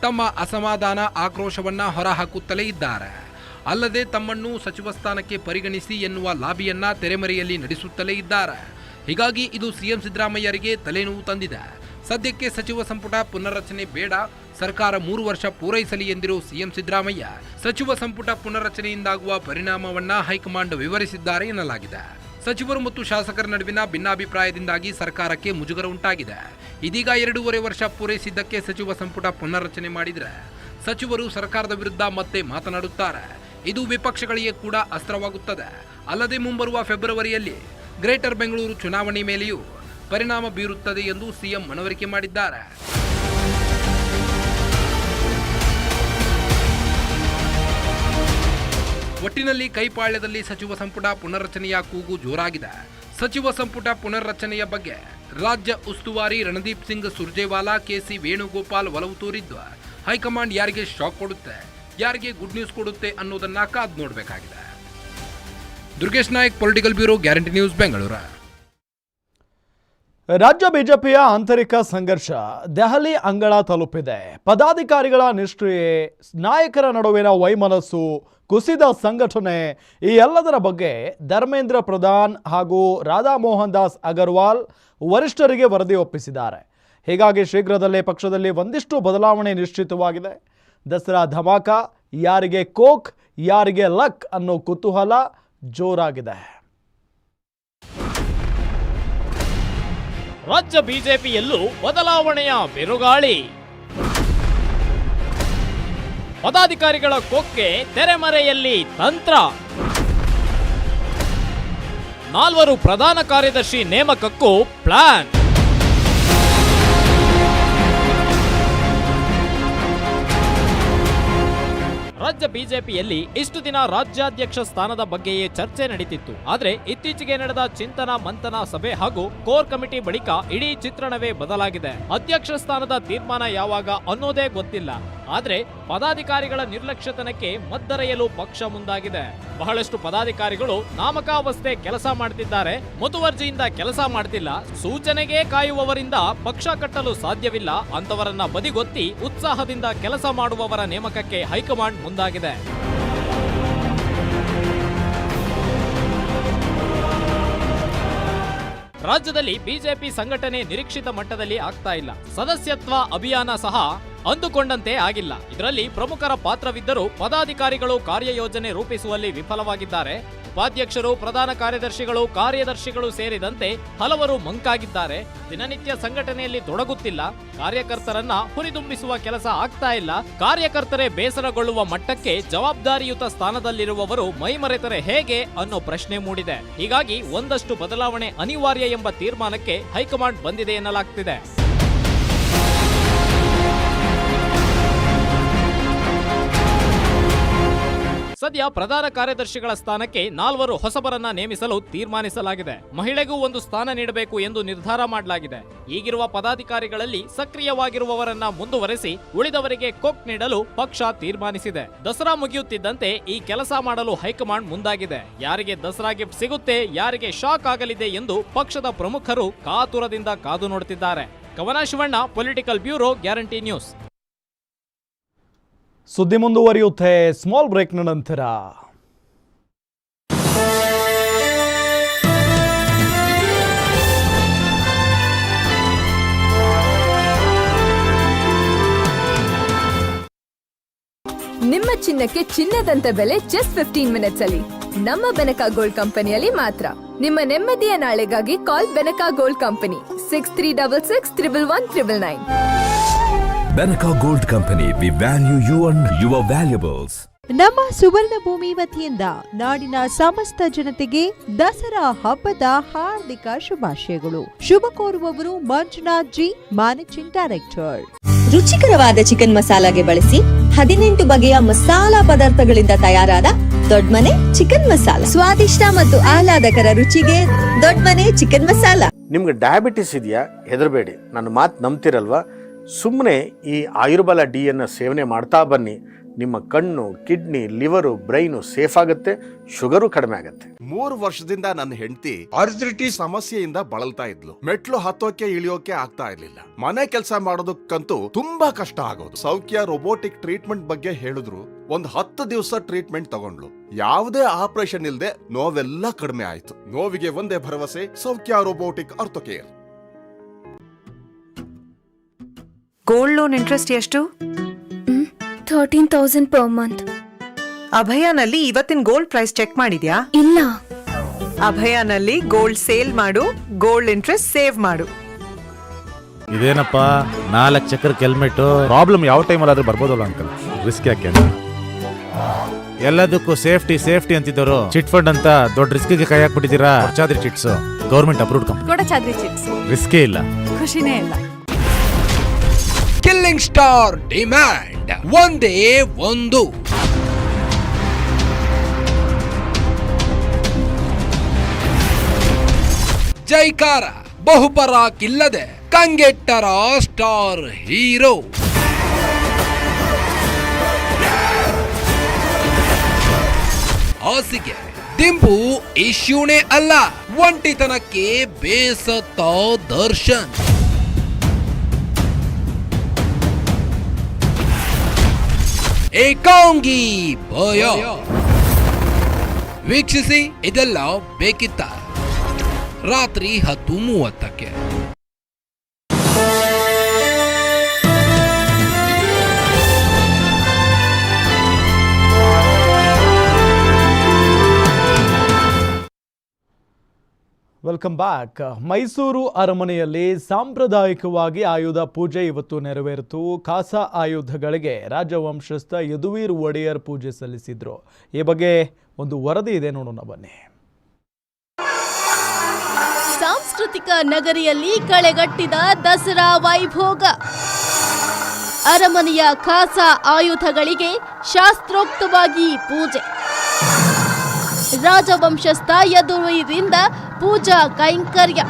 ತಮ್ಮ ಅಸಮಾಧಾನ ಆಕ್ರೋಶವನ್ನ ಹೊರಹಾಕುತ್ತಲೇ ಇದ್ದಾರೆ. ಅಲ್ಲದೆ ತಮ್ಮನ್ನು ಸಚಿವ ಸ್ಥಾನಕ್ಕೆ ಪರಿಗಣಿಸಿ ಎನ್ನುವ ಲಾಬಿಯನ್ನ ತೆರೆಮರೆಯಲ್ಲಿ ನಡೆಸುತ್ತಲೇ ಇದ್ದಾರೆ. ಹೀಗಾಗಿ ಇದು ಸಿಎಂ ಸಿದ್ದರಾಮಯ್ಯರಿಗೆ ತಲೆನೋವು ತಂದಿದೆ. ಸದ್ಯಕ್ಕೆ ಸಚಿವ ಸಂಪುಟ ಪುನರ್ರಚನೆ ಬೇಡ, ಸರ್ಕಾರ ಮೂರು ವರ್ಷ ಪೂರೈಸಲಿ ಎಂದಿರುವ ಸಿಎಂ ಸಿದ್ದರಾಮಯ್ಯ ಸಚಿವ ಸಂಪುಟ ಪುನರ್ರಚನೆಯಿಂದಾಗುವ ಪರಿಣಾಮವನ್ನ ಹೈಕಮಾಂಡ್ ವಿವರಿಸಿದ್ದಾರೆ ಎನ್ನಲಾಗಿದೆ. ಸಚಿವರು ಮತ್ತು ಶಾಸಕರ ನಡುವಿನ ಭಿನ್ನಾಭಿಪ್ರಾಯದಿಂದಾಗಿ ಸರ್ಕಾರಕ್ಕೆ ಮುಜುಗರ ಉಂಟಾಗಿದೆ. ಇದೀಗ ಎರಡೂವರೆ ವರ್ಷ ಪೂರೈಸಿದ್ದಕ್ಕೆ ಸಚಿವ ಸಂಪುಟ ಪುನರ್ರಚನೆ ಮಾಡಿದರೆ ಸಚಿವರು ಸರ್ಕಾರದ ವಿರುದ್ಧ ಮತ್ತೆ ಮಾತನಾಡುತ್ತಾರೆ. ಇದು ವಿಪಕ್ಷಗಳಿಗೆ ಕೂಡ ಅಸ್ತ್ರವಾಗುತ್ತದೆ. ಅಲ್ಲದೆ ಮುಂಬರುವ ಫೆಬ್ರವರಿಯಲ್ಲಿ ಗ್ರೇಟರ್ ಬೆಂಗಳೂರು ಚುನಾವಣೆ ಮೇಲೆಯೂ ಪರಿಣಾಮ ಬೀರುತ್ತದೆ ಎಂದು ಸಿಎಂ ಮನವರಿಕೆ ಮಾಡಿದ್ದಾರೆ. ಒಟ್ಟಿನಲ್ಲಿ ಕೈಪಾಳ್ಯದಲ್ಲಿ ಸಚಿವ ಸಂಪುಟ ಪುನರ್ರಚನೆಯ ಕೂಗು ಜೋರಾಗಿದೆ. ಸಚಿವ ಸಂಪುಟ ಪುನರ್ರಚನೆಯ ಬಗ್ಗೆ ರಾಜ್ಯ ಉಸ್ತುವಾರಿ ರಣದೀಪ್ ಸಿಂಗ್ ಸುರ್ಜೇವಾಲಾ ಕೆಸಿ ವೇಣುಗೋಪಾಲ್ ಒಲವು ತೋರಿದ್ದು ಹೈಕಮಾಂಡ್ ಯಾರಿಗೆ ಶಾಕ್ ಕೊಡುತ್ತೆ? ಯಾರಿಗೆ ಗುಡ್ ನ್ಯೂಸ್ ಕೊಡುತ್ತೆ ಅನ್ನೋದನ್ನ ಕಾದ್ ನೋಡಬೇಕಾಗಿದೆ. Durgesh Nayak political bureau guarantee news Bengaluru ರಾಜ್ಯ ಬಿಜೆಪಿಯ ಆಂತರಿಕ ಸಂಘರ್ಷ ದೆಹಲಿ ಅಂಗಳ ತಲುಪಿದೆ. ಪದಾಧಿಕಾರಿಗಳ ನಿಷ್ಕ್ರಿಯೆ ನಾಯಕರ ನಡುವಿನ ವೈಮನಸ್ಸು, ಕುಸಿದ ಸಂಘಟನೆ, ಈ ಎಲ್ಲದರ ಬಗ್ಗೆ ಧರ್ಮೇಂದ್ರ ಪ್ರಧಾನ್ ಹಾಗೂ ರಾಧಾ ಮೋಹನ್ ದಾಸ್ ಅಗರ್ವಾಲ್ ವರಿಷ್ಠರಿಗೆ ವರದಿ ಒಪ್ಪಿಸಿದ್ದಾರೆ. ಹೀಗಾಗಿ ಶೀಘ್ರದಲ್ಲೇ ಪಕ್ಷದಲ್ಲಿ ಒಂದಿಷ್ಟು ಬದಲಾವಣೆ ನಿಶ್ಚಿತವಾಗಿದೆ. ದಸರಾ ಧಮಾಕ, ಯಾರಿಗೆ ಕೋಕ್, ಯಾರಿಗೆ ಲಕ್ ಅನ್ನೋ ಕುತೂಹಲ ಜೋರಾಗಿದೆ. ರಾಜ್ಯ ಬಿಜೆಪಿಯಲ್ಲೂ ಬದಲಾವಣೆಯ ಬಿರುಗಾಳಿ. ಪದಾಧಿಕಾರಿಗಳ ಕೊಕ್ಕೆ ತೆರೆಮರೆಯಲ್ಲಿ ತಂತ್ರ. ನಾಲ್ವರು ಪ್ರಧಾನ ಕಾರ್ಯದರ್ಶಿ ನೇಮಕಕ್ಕೂ ಪ್ಲಾನ್. ರಾಜ್ಯ ಬಿಜೆಪಿಯಲ್ಲಿ ಇಷ್ಟು ದಿನ ರಾಜ್ಯಾಧ್ಯಕ್ಷ ಸ್ಥಾನದ ಬಗ್ಗೆಯೇ ಚರ್ಚೆ ನಡೀತಿತ್ತು. ಆದ್ರೆ ಇತ್ತೀಚೆಗೆ ನಡೆದ ಚಿಂತನ ಮಂಥನ ಸಭೆ ಹಾಗೂ ಕೋರ್ ಕಮಿಟಿ ಬಳಿಕ ಇಡೀ ಚಿತ್ರಣವೇ ಬದಲಾಗಿದೆ. ಅಧ್ಯಕ್ಷ ಸ್ಥಾನದ ತೀರ್ಮಾನ ಯಾವಾಗ ಅನ್ನೋದೇ ಗೊತ್ತಿಲ್ಲ. ಆದ್ರೆ ಪದಾಧಿಕಾರಿಗಳ ನಿರ್ಲಕ್ಷ್ಯತನಕ್ಕೆ ಮದ್ದರೆಯಲು ಪಕ್ಷ ಮುಂದಾಗಿದೆ. ಬಹಳಷ್ಟು ಪದಾಧಿಕಾರಿಗಳು ನಾಮಕಾವಸ್ಥೆ ಕೆಲಸ ಮಾಡ್ತಿದ್ದಾರೆ. ಮುತುವರ್ಜಿಯಿಂದ ಕೆಲಸ ಮಾಡ್ತಿಲ್ಲ. ಸೂಚನೆಗೆ ಕಾಯುವವರಿಂದ ಪಕ್ಷ ಕಟ್ಟಲು ಸಾಧ್ಯವಿಲ್ಲ ಅಂತವರನ್ನ ಬದಿಗೊತ್ತಿ ಉತ್ಸಾಹದಿಂದ ಕೆಲಸ ಮಾಡುವವರ ನೇಮಕಕ್ಕೆ ಹೈಕಮಾಂಡ್ ಮುಂದಾಗಿದೆ ರಾಜ್ಯದಲ್ಲಿ ಬಿಜೆಪಿ ಸಂಘಟನೆ ನಿರೀಕ್ಷಿತ ಮಟ್ಟದಲ್ಲಿ ಆಗ್ತಾ ಇಲ್ಲ. ಸದಸ್ಯತ್ವ ಅಭಿಯಾನ ಸಹ ಅಂದುಕೊಂಡಂತೆ ಆಗಿಲ್ಲ. ಇದರಲ್ಲಿ ಪ್ರಮುಖರ ಪಾತ್ರವಿದ್ದರೂ ಪದಾಧಿಕಾರಿಗಳು ಕಾರ್ಯಯೋಜನೆ ರೂಪಿಸುವಲ್ಲಿ ವಿಫಲವಾಗಿದ್ದಾರೆ. ಉಪಾಧ್ಯಕ್ಷರು, ಪ್ರಧಾನ ಕಾರ್ಯದರ್ಶಿಗಳು ಕಾರ್ಯದರ್ಶಿಗಳು ಸೇರಿದಂತೆ ಹಲವರು ಮಂಕಾಗಿದ್ದಾರೆ. ದಿನನಿತ್ಯ ಸಂಘಟನೆಯಲ್ಲಿ ತೊಡಗುತ್ತಿಲ್ಲ. ಕಾರ್ಯಕರ್ತರನ್ನ ಹುರಿದುಂಬಿಸುವ ಕೆಲಸ ಆಗ್ತಾ ಇಲ್ಲ. ಕಾರ್ಯಕರ್ತರೇ ಬೇಸರಗೊಳ್ಳುವ ಮಟ್ಟಕ್ಕೆ ಜವಾಬ್ದಾರಿಯುತ ಸ್ಥಾನದಲ್ಲಿರುವವರು ಮೈಮರೆತರೆ ಹೇಗೆ ಅನ್ನೋ ಪ್ರಶ್ನೆ ಮೂಡಿದೆ. ಹೀಗಾಗಿ ಒಂದಷ್ಟು ಬದಲಾವಣೆ ಅನಿವಾರ್ಯ ಎಂಬ ತೀರ್ಮಾನಕ್ಕೆ ಹೈಕಮಾಂಡ್ ಬಂದಿದೆ ಎನ್ನಲಾಗ್ತಿದೆ. ಸದ್ಯ ಪ್ರಧಾನ ಕಾರ್ಯದರ್ಶಿಗಳ ಸ್ಥಾನಕ್ಕೆ ನಾಲ್ವರು ಹೊಸಬರನ್ನ ನೇಮಿಸಲು ತೀರ್ಮಾನಿಸಲಾಗಿದೆ. ಮಹಿಳೆಗೂ ಒಂದು ಸ್ಥಾನ ನೀಡಬೇಕು ಎಂದು ನಿರ್ಧಾರ ಮಾಡಲಾಗಿದೆ. ಈಗಿರುವ ಪದಾಧಿಕಾರಿಗಳಲ್ಲಿ ಸಕ್ರಿಯವಾಗಿರುವವರನ್ನ ಮುಂದುವರೆಸಿ ಉಳಿದವರಿಗೆ ಕೊಕ್ ನೀಡಲು ಪಕ್ಷ ತೀರ್ಮಾನಿಸಿದೆ. ದಸರಾ ಮುಗಿಯುತ್ತಿದ್ದಂತೆ ಈ ಕೆಲಸ ಮಾಡಲು ಹೈಕಮಾಂಡ್ ಮುಂದಾಗಿದೆ. ಯಾರಿಗೆ ದಸರಾ ಗಿಫ್ಟ್ ಸಿಗುತ್ತೆ, ಯಾರಿಗೆ ಶಾಕ್ ಆಗಲಿದೆ ಎಂದು ಪಕ್ಷದ ಪ್ರಮುಖರು ಕಾತುರದಿಂದ ಕಾದು ನೋಡುತ್ತಿದ್ದಾರೆ. Kavana Shivanna, political bureau, guarantee news. ಸುದ್ದಿ ಮುಂದುವರಿಯುತ್ತೆ. ಸ್ಮಾಲ್ ಬ್ರೇಕ್ನ ನಂತರ. ನಿಮ್ಮ ಚಿನ್ನಕ್ಕೆ ಚಿನ್ನದಂತ ಬೆಲೆ ಜಸ್ಟ್ ಫಿಫ್ಟೀನ್ ಮಿನಿಟ್ಸ್ ಅಲ್ಲಿ. ನಮ್ಮ ಬೆನಕ ಗೋಲ್ಡ್ ಕಂಪನಿಯಲ್ಲಿ ಮಾತ್ರ. ನಿಮ್ಮ ನೆಮ್ಮದಿಯ ನಾಳೆಗಾಗಿ call Benaka gold company. Six three double six triple one triple nine Benaca Gold Company, we value you and your valuables ನಮ್ಮ ಸುವರ್ಣ ಭೂಮಿ ವತಿಯಿಂದ ನಾಡಿನ ಸಮಸ್ತ ಜನತೆಗೆ ದಸರಾ ಹಬ್ಬದ ಹಾರ್ದಿಕ ಶುಭಾಶಯಗಳು. ಶುಭ ಕೋರುವವರು ಮಂಜುನಾಥ್ ಜಿ ಮ್ಯಾನೇಜಿಂಗ್ ಡೈರೆಕ್ಟರ್ ರುಚಿಕರವಾದ ಚಿಕನ್ ಮಸಾಲಾಗೆ ಬಳಸಿ ಹದಿನೆಂಟು ಬಗೆಯ ಮಸಾಲಾ ಪದಾರ್ಥಗಳಿಂದ ತಯಾರಾದ ದೊಡ್ಮನೆ ಚಿಕನ್ ಮಸಾಲಾ. ಸ್ವಾದಿಷ್ಟ ಮತ್ತು ಆಹ್ಲಾದಕರ ರುಚಿಗೆ ದೊಡ್ಮನೆ ಚಿಕನ್ ಮಸಾಲಾ. ನಿಮ್ಗೆ ಡಯಾಬಿಟಿಸ್ ಇದೆಯಾ? ಹೆದರಬೇಡಿ. ನನ್ನ ಮಾತು ನಂಬ್ತಿರಲ್ವಾ? ಸುಮ್ಮನೆ ಈ ಆಯುರ್ಬಲ ಡಿ ಅನ್ನ ಸೇವನೆ ಮಾಡ್ತಾ ಬನ್ನಿ. ನಿಮ್ಮ ಕಣ್ಣು, ಕಿಡ್ನಿ, ಲಿವರು, ಬ್ರೈನು ಸೇಫ್ ಆಗುತ್ತೆ, ಶುಗರು ಕಡಿಮೆ ಆಗುತ್ತೆ. ಮೂರು ವರ್ಷದಿಂದ ನನ್ನ ಹೆಂಡತಿ ಅರ್ಜಿಟಿ ಸಮಸ್ಯೆಯಿಂದ ಬಳಲ್ತಾ ಇದ್ಲು. ಮೆಟ್ಲು ಹತ್ತೋಕೆ, ಇಳಿಯೋಕೆ ಆಗ್ತಾ ಇರ್ಲಿಲ್ಲ. ಮನೆ ಕೆಲಸ ಮಾಡೋದಕ್ಕಂತೂ ತುಂಬಾ ಕಷ್ಟ ಆಗೋದು. ಸೌಖ್ಯ ರೋಬೋಟಿಕ್ ಟ್ರೀಟ್ಮೆಂಟ್ ಬಗ್ಗೆ ಹೇಳಿದ್ರು. ಒಂದ್ ಹತ್ತು ದಿವಸ ಟ್ರೀಟ್ಮೆಂಟ್ ತಗೊಂಡ್ಲು ಯಾವುದೇ ಆಪರೇಷನ್ ಇಲ್ಲದೆ ನೋವೆಲ್ಲ ಕಡಿಮೆ ಆಯ್ತು. ನೋವಿಗೆ ಒಂದೇ ಭರವಸೆ, Saukhya robotic orthocare gold loan interest ಎಷ್ಟು? ಥರ್ಟೀನ್ ತೌಸಂಡ್ ಪರ್ ಮಂತ್ ಅಭಯಾನಲ್ಲಿ ಇವತ್ತಿನ ಗೋಲ್ಡ್ ಪ್ರೈಸ್ ಚೆಕ್ ಮಾಡಿದ್ಯಾ? ಇಲ್ಲ. ಅಭಯಾನಲ್ಲಿ ಗೋಲ್ಡ್ ಸೇಲ್ ಮಾಡು ಗೋಲ್ಡ್ ಇಂಟ್ರೆಸ್ಟ್ ಸೇವ್ ಮಾಡು. ಇದೇನಪ್ಪ ನಾಲ್ಕು ಚಕ್ರಕ್ಕೆ ಹೆಲ್ಮೆಟ್ ಪ್ರಾಬ್ಲಮ್ ಯಾವ ಟೈಮಲ್ಲಿ ಆದ್ರೂ ಬರ್ಬೋದಲ್ಲ ಅಂಕಲ್ ರಿಸ್ಕ್ ಯಾಕೆ ಎಲ್ಲದಕ್ಕೂ ಸೇಫ್ಟಿ ಸೇಫ್ಟಿ ಅಂತಿದ್ದರು ಚಿಟ್ ಫಂಡ್ ಅಂತ ದೊಡ್ಡ ರಿಸ್ಕ್ಗೆ ಕೈ ಹಾಕ್ಬಿಟ್ಟಿದ್ದೀರಾ? Chadri chits government approved Chadri chits ರಿಸ್ಕೇ ಇಲ್ಲ. ಖುಷಿನೇ ಇಲ್ಲ. ಕಿಲ್ಲಿಂಗ್ ಸ್ಟಾರ್ ಡಿಮ್ಯಾಂಡ್ ಒಂದೇ ಒಂದು. ಜೈಕಾರ, ಬಹುಪರಾಕಿಲ್ಲದೆ ಕಂಗೆಟ್ಟರ ಸ್ಟಾರ್ ಹೀರೋ. ಹಾಸಿಗೆ, ದಿಂಪು ಇಶ್ಯೂನೇ ಅಲ್ಲ, ಒಂಟಿತನಕ್ಕೆ ಬೇಸತ್ತ ದರ್ಶನ್. ಏಕಾಂಗಿ ಭಯ ವೀಕ್ಷಿಸಿ ಇದೆಲ್ಲ ಬೇಕಿತ್ತ ರಾತ್ರಿ ಹತ್ತು ಮೂವತ್ತಕ್ಕೆ ವೆಲ್ಕಮ್ ಬ್ಯಾಕ್ ಮೈಸೂರು ಅರಮನೆಯಲ್ಲಿ ಸಾಂಪ್ರದಾಯಿಕವಾಗಿ ಆಯುಧ ಪೂಜೆ ಇವತ್ತು ನೆರವೇರಿತು. ಖಾಸ ಆಯುಧಗಳಿಗೆ ರಾಜವಂಶಸ್ಥ ಯದುವೀರ್ ಒಡೆಯರ್ ಪೂಜೆ ಸಲ್ಲಿಸಿದ್ರು. ಈ ಬಗ್ಗೆ ಒಂದು ವರದಿ ಇದೆ. ನೋಡೋಣ ಬನ್ನಿ. ಸಾಂಸ್ಕೃತಿಕ ನಗರಿಯಲ್ಲಿ ಕಳೆಗಟ್ಟಿದ ದಸರಾ ವೈಭೋಗ. ಅರಮನೆಯ ಖಾಸ ಆಯುಧಗಳಿಗೆ ಶಾಸ್ತ್ರೋಕ್ತವಾಗಿ ಪೂಜೆ. ರಾಜವಂಶಸ್ಥ ಯದುವೀರಿಂದ ಪೂಜಾ ಕೈಂಕರ್ಯ.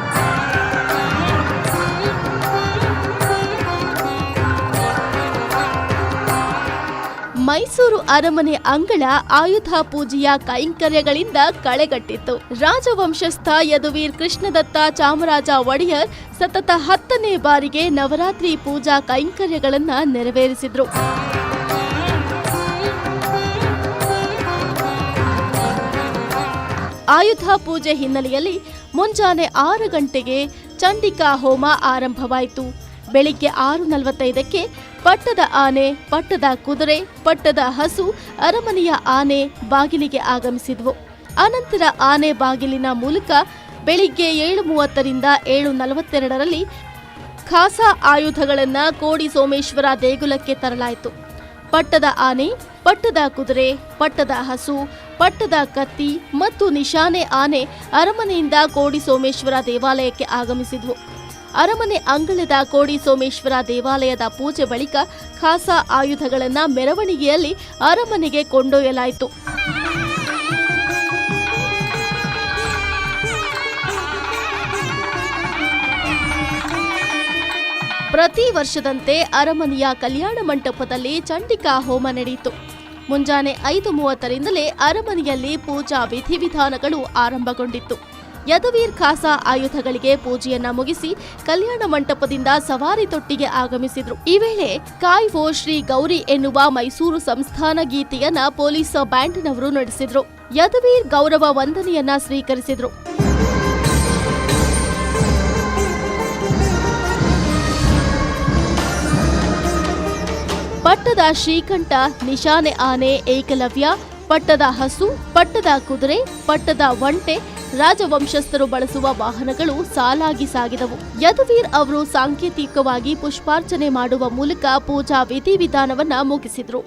ಮೈಸೂರು ಅರಮನೆ ಅಂಗಳ ಆಯುಧ ಪೂಜೆಯ ಕೈಂಕರ್ಯಗಳಿಂದ ಕಳೆಗಟ್ಟಿತ್ತು. ರಾಜವಂಶಸ್ಥ ಯದುವೀರ್ ಕೃಷ್ಣದತ್ತ ಚಾಮರಾಜ ಒಡೆಯರ್ ಸತತ ಹತ್ತನೇ ಬಾರಿಗೆ ನವರಾತ್ರಿ ಪೂಜಾ ಕೈಂಕರ್ಯಗಳನ್ನು ನೆರವೇರಿಸಿದ್ರು. ಆಯುಧ ಪೂಜೆ ಹಿನ್ನೆಲೆಯಲ್ಲಿ ಮುಂಜಾನೆ ಆರು ಗಂಟೆಗೆ ಚಂಡಿಕಾ ಹೋಮ ಆರಂಭವಾಯಿತು. ಬೆಳಿಗ್ಗೆ ಆರು ನಲವತ್ತೈದಕ್ಕೆ ಪಟ್ಟದ ಆನೆ, ಪಟ್ಟದ ಕುದುರೆ, ಪಟ್ಟದ ಹಸು, ಅರಮನೆಯ ಆನೆ ಬಾಗಿಲಿಗೆ ಆಗಮಿಸಿದ್ವು. ಅನಂತರ ಆನೆ ಬಾಗಿಲಿನ ಮೂಲಕ ಬೆಳಿಗ್ಗೆ ಏಳು ಮೂವತ್ತರಿಂದ ಏಳು ನಲವತ್ತೆರಡರಲ್ಲಿ ಖಾಸಾ ಆಯುಧಗಳನ್ನು ಕೋಡಿ ಸೋಮೇಶ್ವರ ದೇಗುಲಕ್ಕೆ ತರಲಾಯಿತು. ಪಟ್ಟದ ಆನೆ, ಪಟ್ಟದ ಕುದುರೆ, ಪಟ್ಟದ ಹಸು, ಪಟ್ಟದ ಕತ್ತಿ ಮತ್ತು ನಿಶಾನೆ ಆನೆ ಅರಮನೆಯಿಂದ ಕೋಡಿ ಸೋಮೇಶ್ವರ ದೇವಾಲಯಕ್ಕೆ ಆಗಮಿಸಿದ್ವು. ಅರಮನೆ ಅಂಗಳದ ಕೋಡಿ ಸೋಮೇಶ್ವರ ದೇವಾಲಯದ ಪೂಜೆ ಬಳಿಕ ಖಾಸಾ ಆಯುಧಗಳನ್ನು ಮೆರವಣಿಗೆಯಲ್ಲಿ ಅರಮನೆಗೆ ಕೊಂಡೊಯ್ಯಲಾಯಿತು. ಪ್ರತಿ ವರ್ಷದಂತೆ ಅರಮನೆಯ ಕಲ್ಯಾಣ ಮಂಟಪದಲ್ಲಿ ಚಂಡಿಕಾ ಹೋಮ ನಡೆಯಿತು. ಮುಂಜಾನೆ ಐದು ಮೂವತ್ತರಿಂದಲೇ ಅರಮನೆಯಲ್ಲಿ ಪೂಜಾ ವಿಧಿವಿಧಾನಗಳು ಆರಂಭಗೊಂಡಿತ್ತು. ಯದುವೀರ್ ಖಾಸಾ ಆಯುಧಗಳಿಗೆ ಪೂಜೆಯನ್ನ ಮುಗಿಸಿ ಕಲ್ಯಾಣ ಮಂಟಪದಿಂದ ಸವಾರಿ ತೊಟ್ಟಿಗೆ ಆಗಮಿಸಿದ್ರು. ಈ ವೇಳೆ ಕಾಯ್ವೋ ಶ್ರೀ ಗೌರಿ ಎನ್ನುವ ಮೈಸೂರು ಸಂಸ್ಥಾನ ಗೀತೆಯನ್ನ ಪೊಲೀಸ್ ಬ್ಯಾಂಡ್ನವರು ನಡೆಸಿದ್ರು. ಯದುವೀರ್ ಗೌರವ ವಂದನೆಯನ್ನ ಸ್ವೀಕರಿಸಿದ್ರು. ಪಟ್ಟದ ಶ್ರೀಕಂಠ, ನಿಶಾನೆ ಆನೆ, ಏಕಲವ್ಯ, ಪಟ್ಟದ ಹಸು, ಪಟ್ಟದ ಕುದುರೆ, ಪಟ್ಟದ ಒಂಟೆ, ರಾಜವಂಶಸ್ಥರು ಬಳಸುವ ವಾಹನಗಳು ಸಾಲಾಗಿ ಸಾಗಿದವು. ಯದುವೀರ್ ಅವರು ಸಾಂಕೇತಿಕವಾಗಿ ಪುಷ್ಪಾರ್ಚನೆ ಮಾಡುವ ಮೂಲಕ ಪೂಜಾ ವಿಧಿವಿಧಾನವನ್ನ ಮುಗಿಸಿದ್ರು.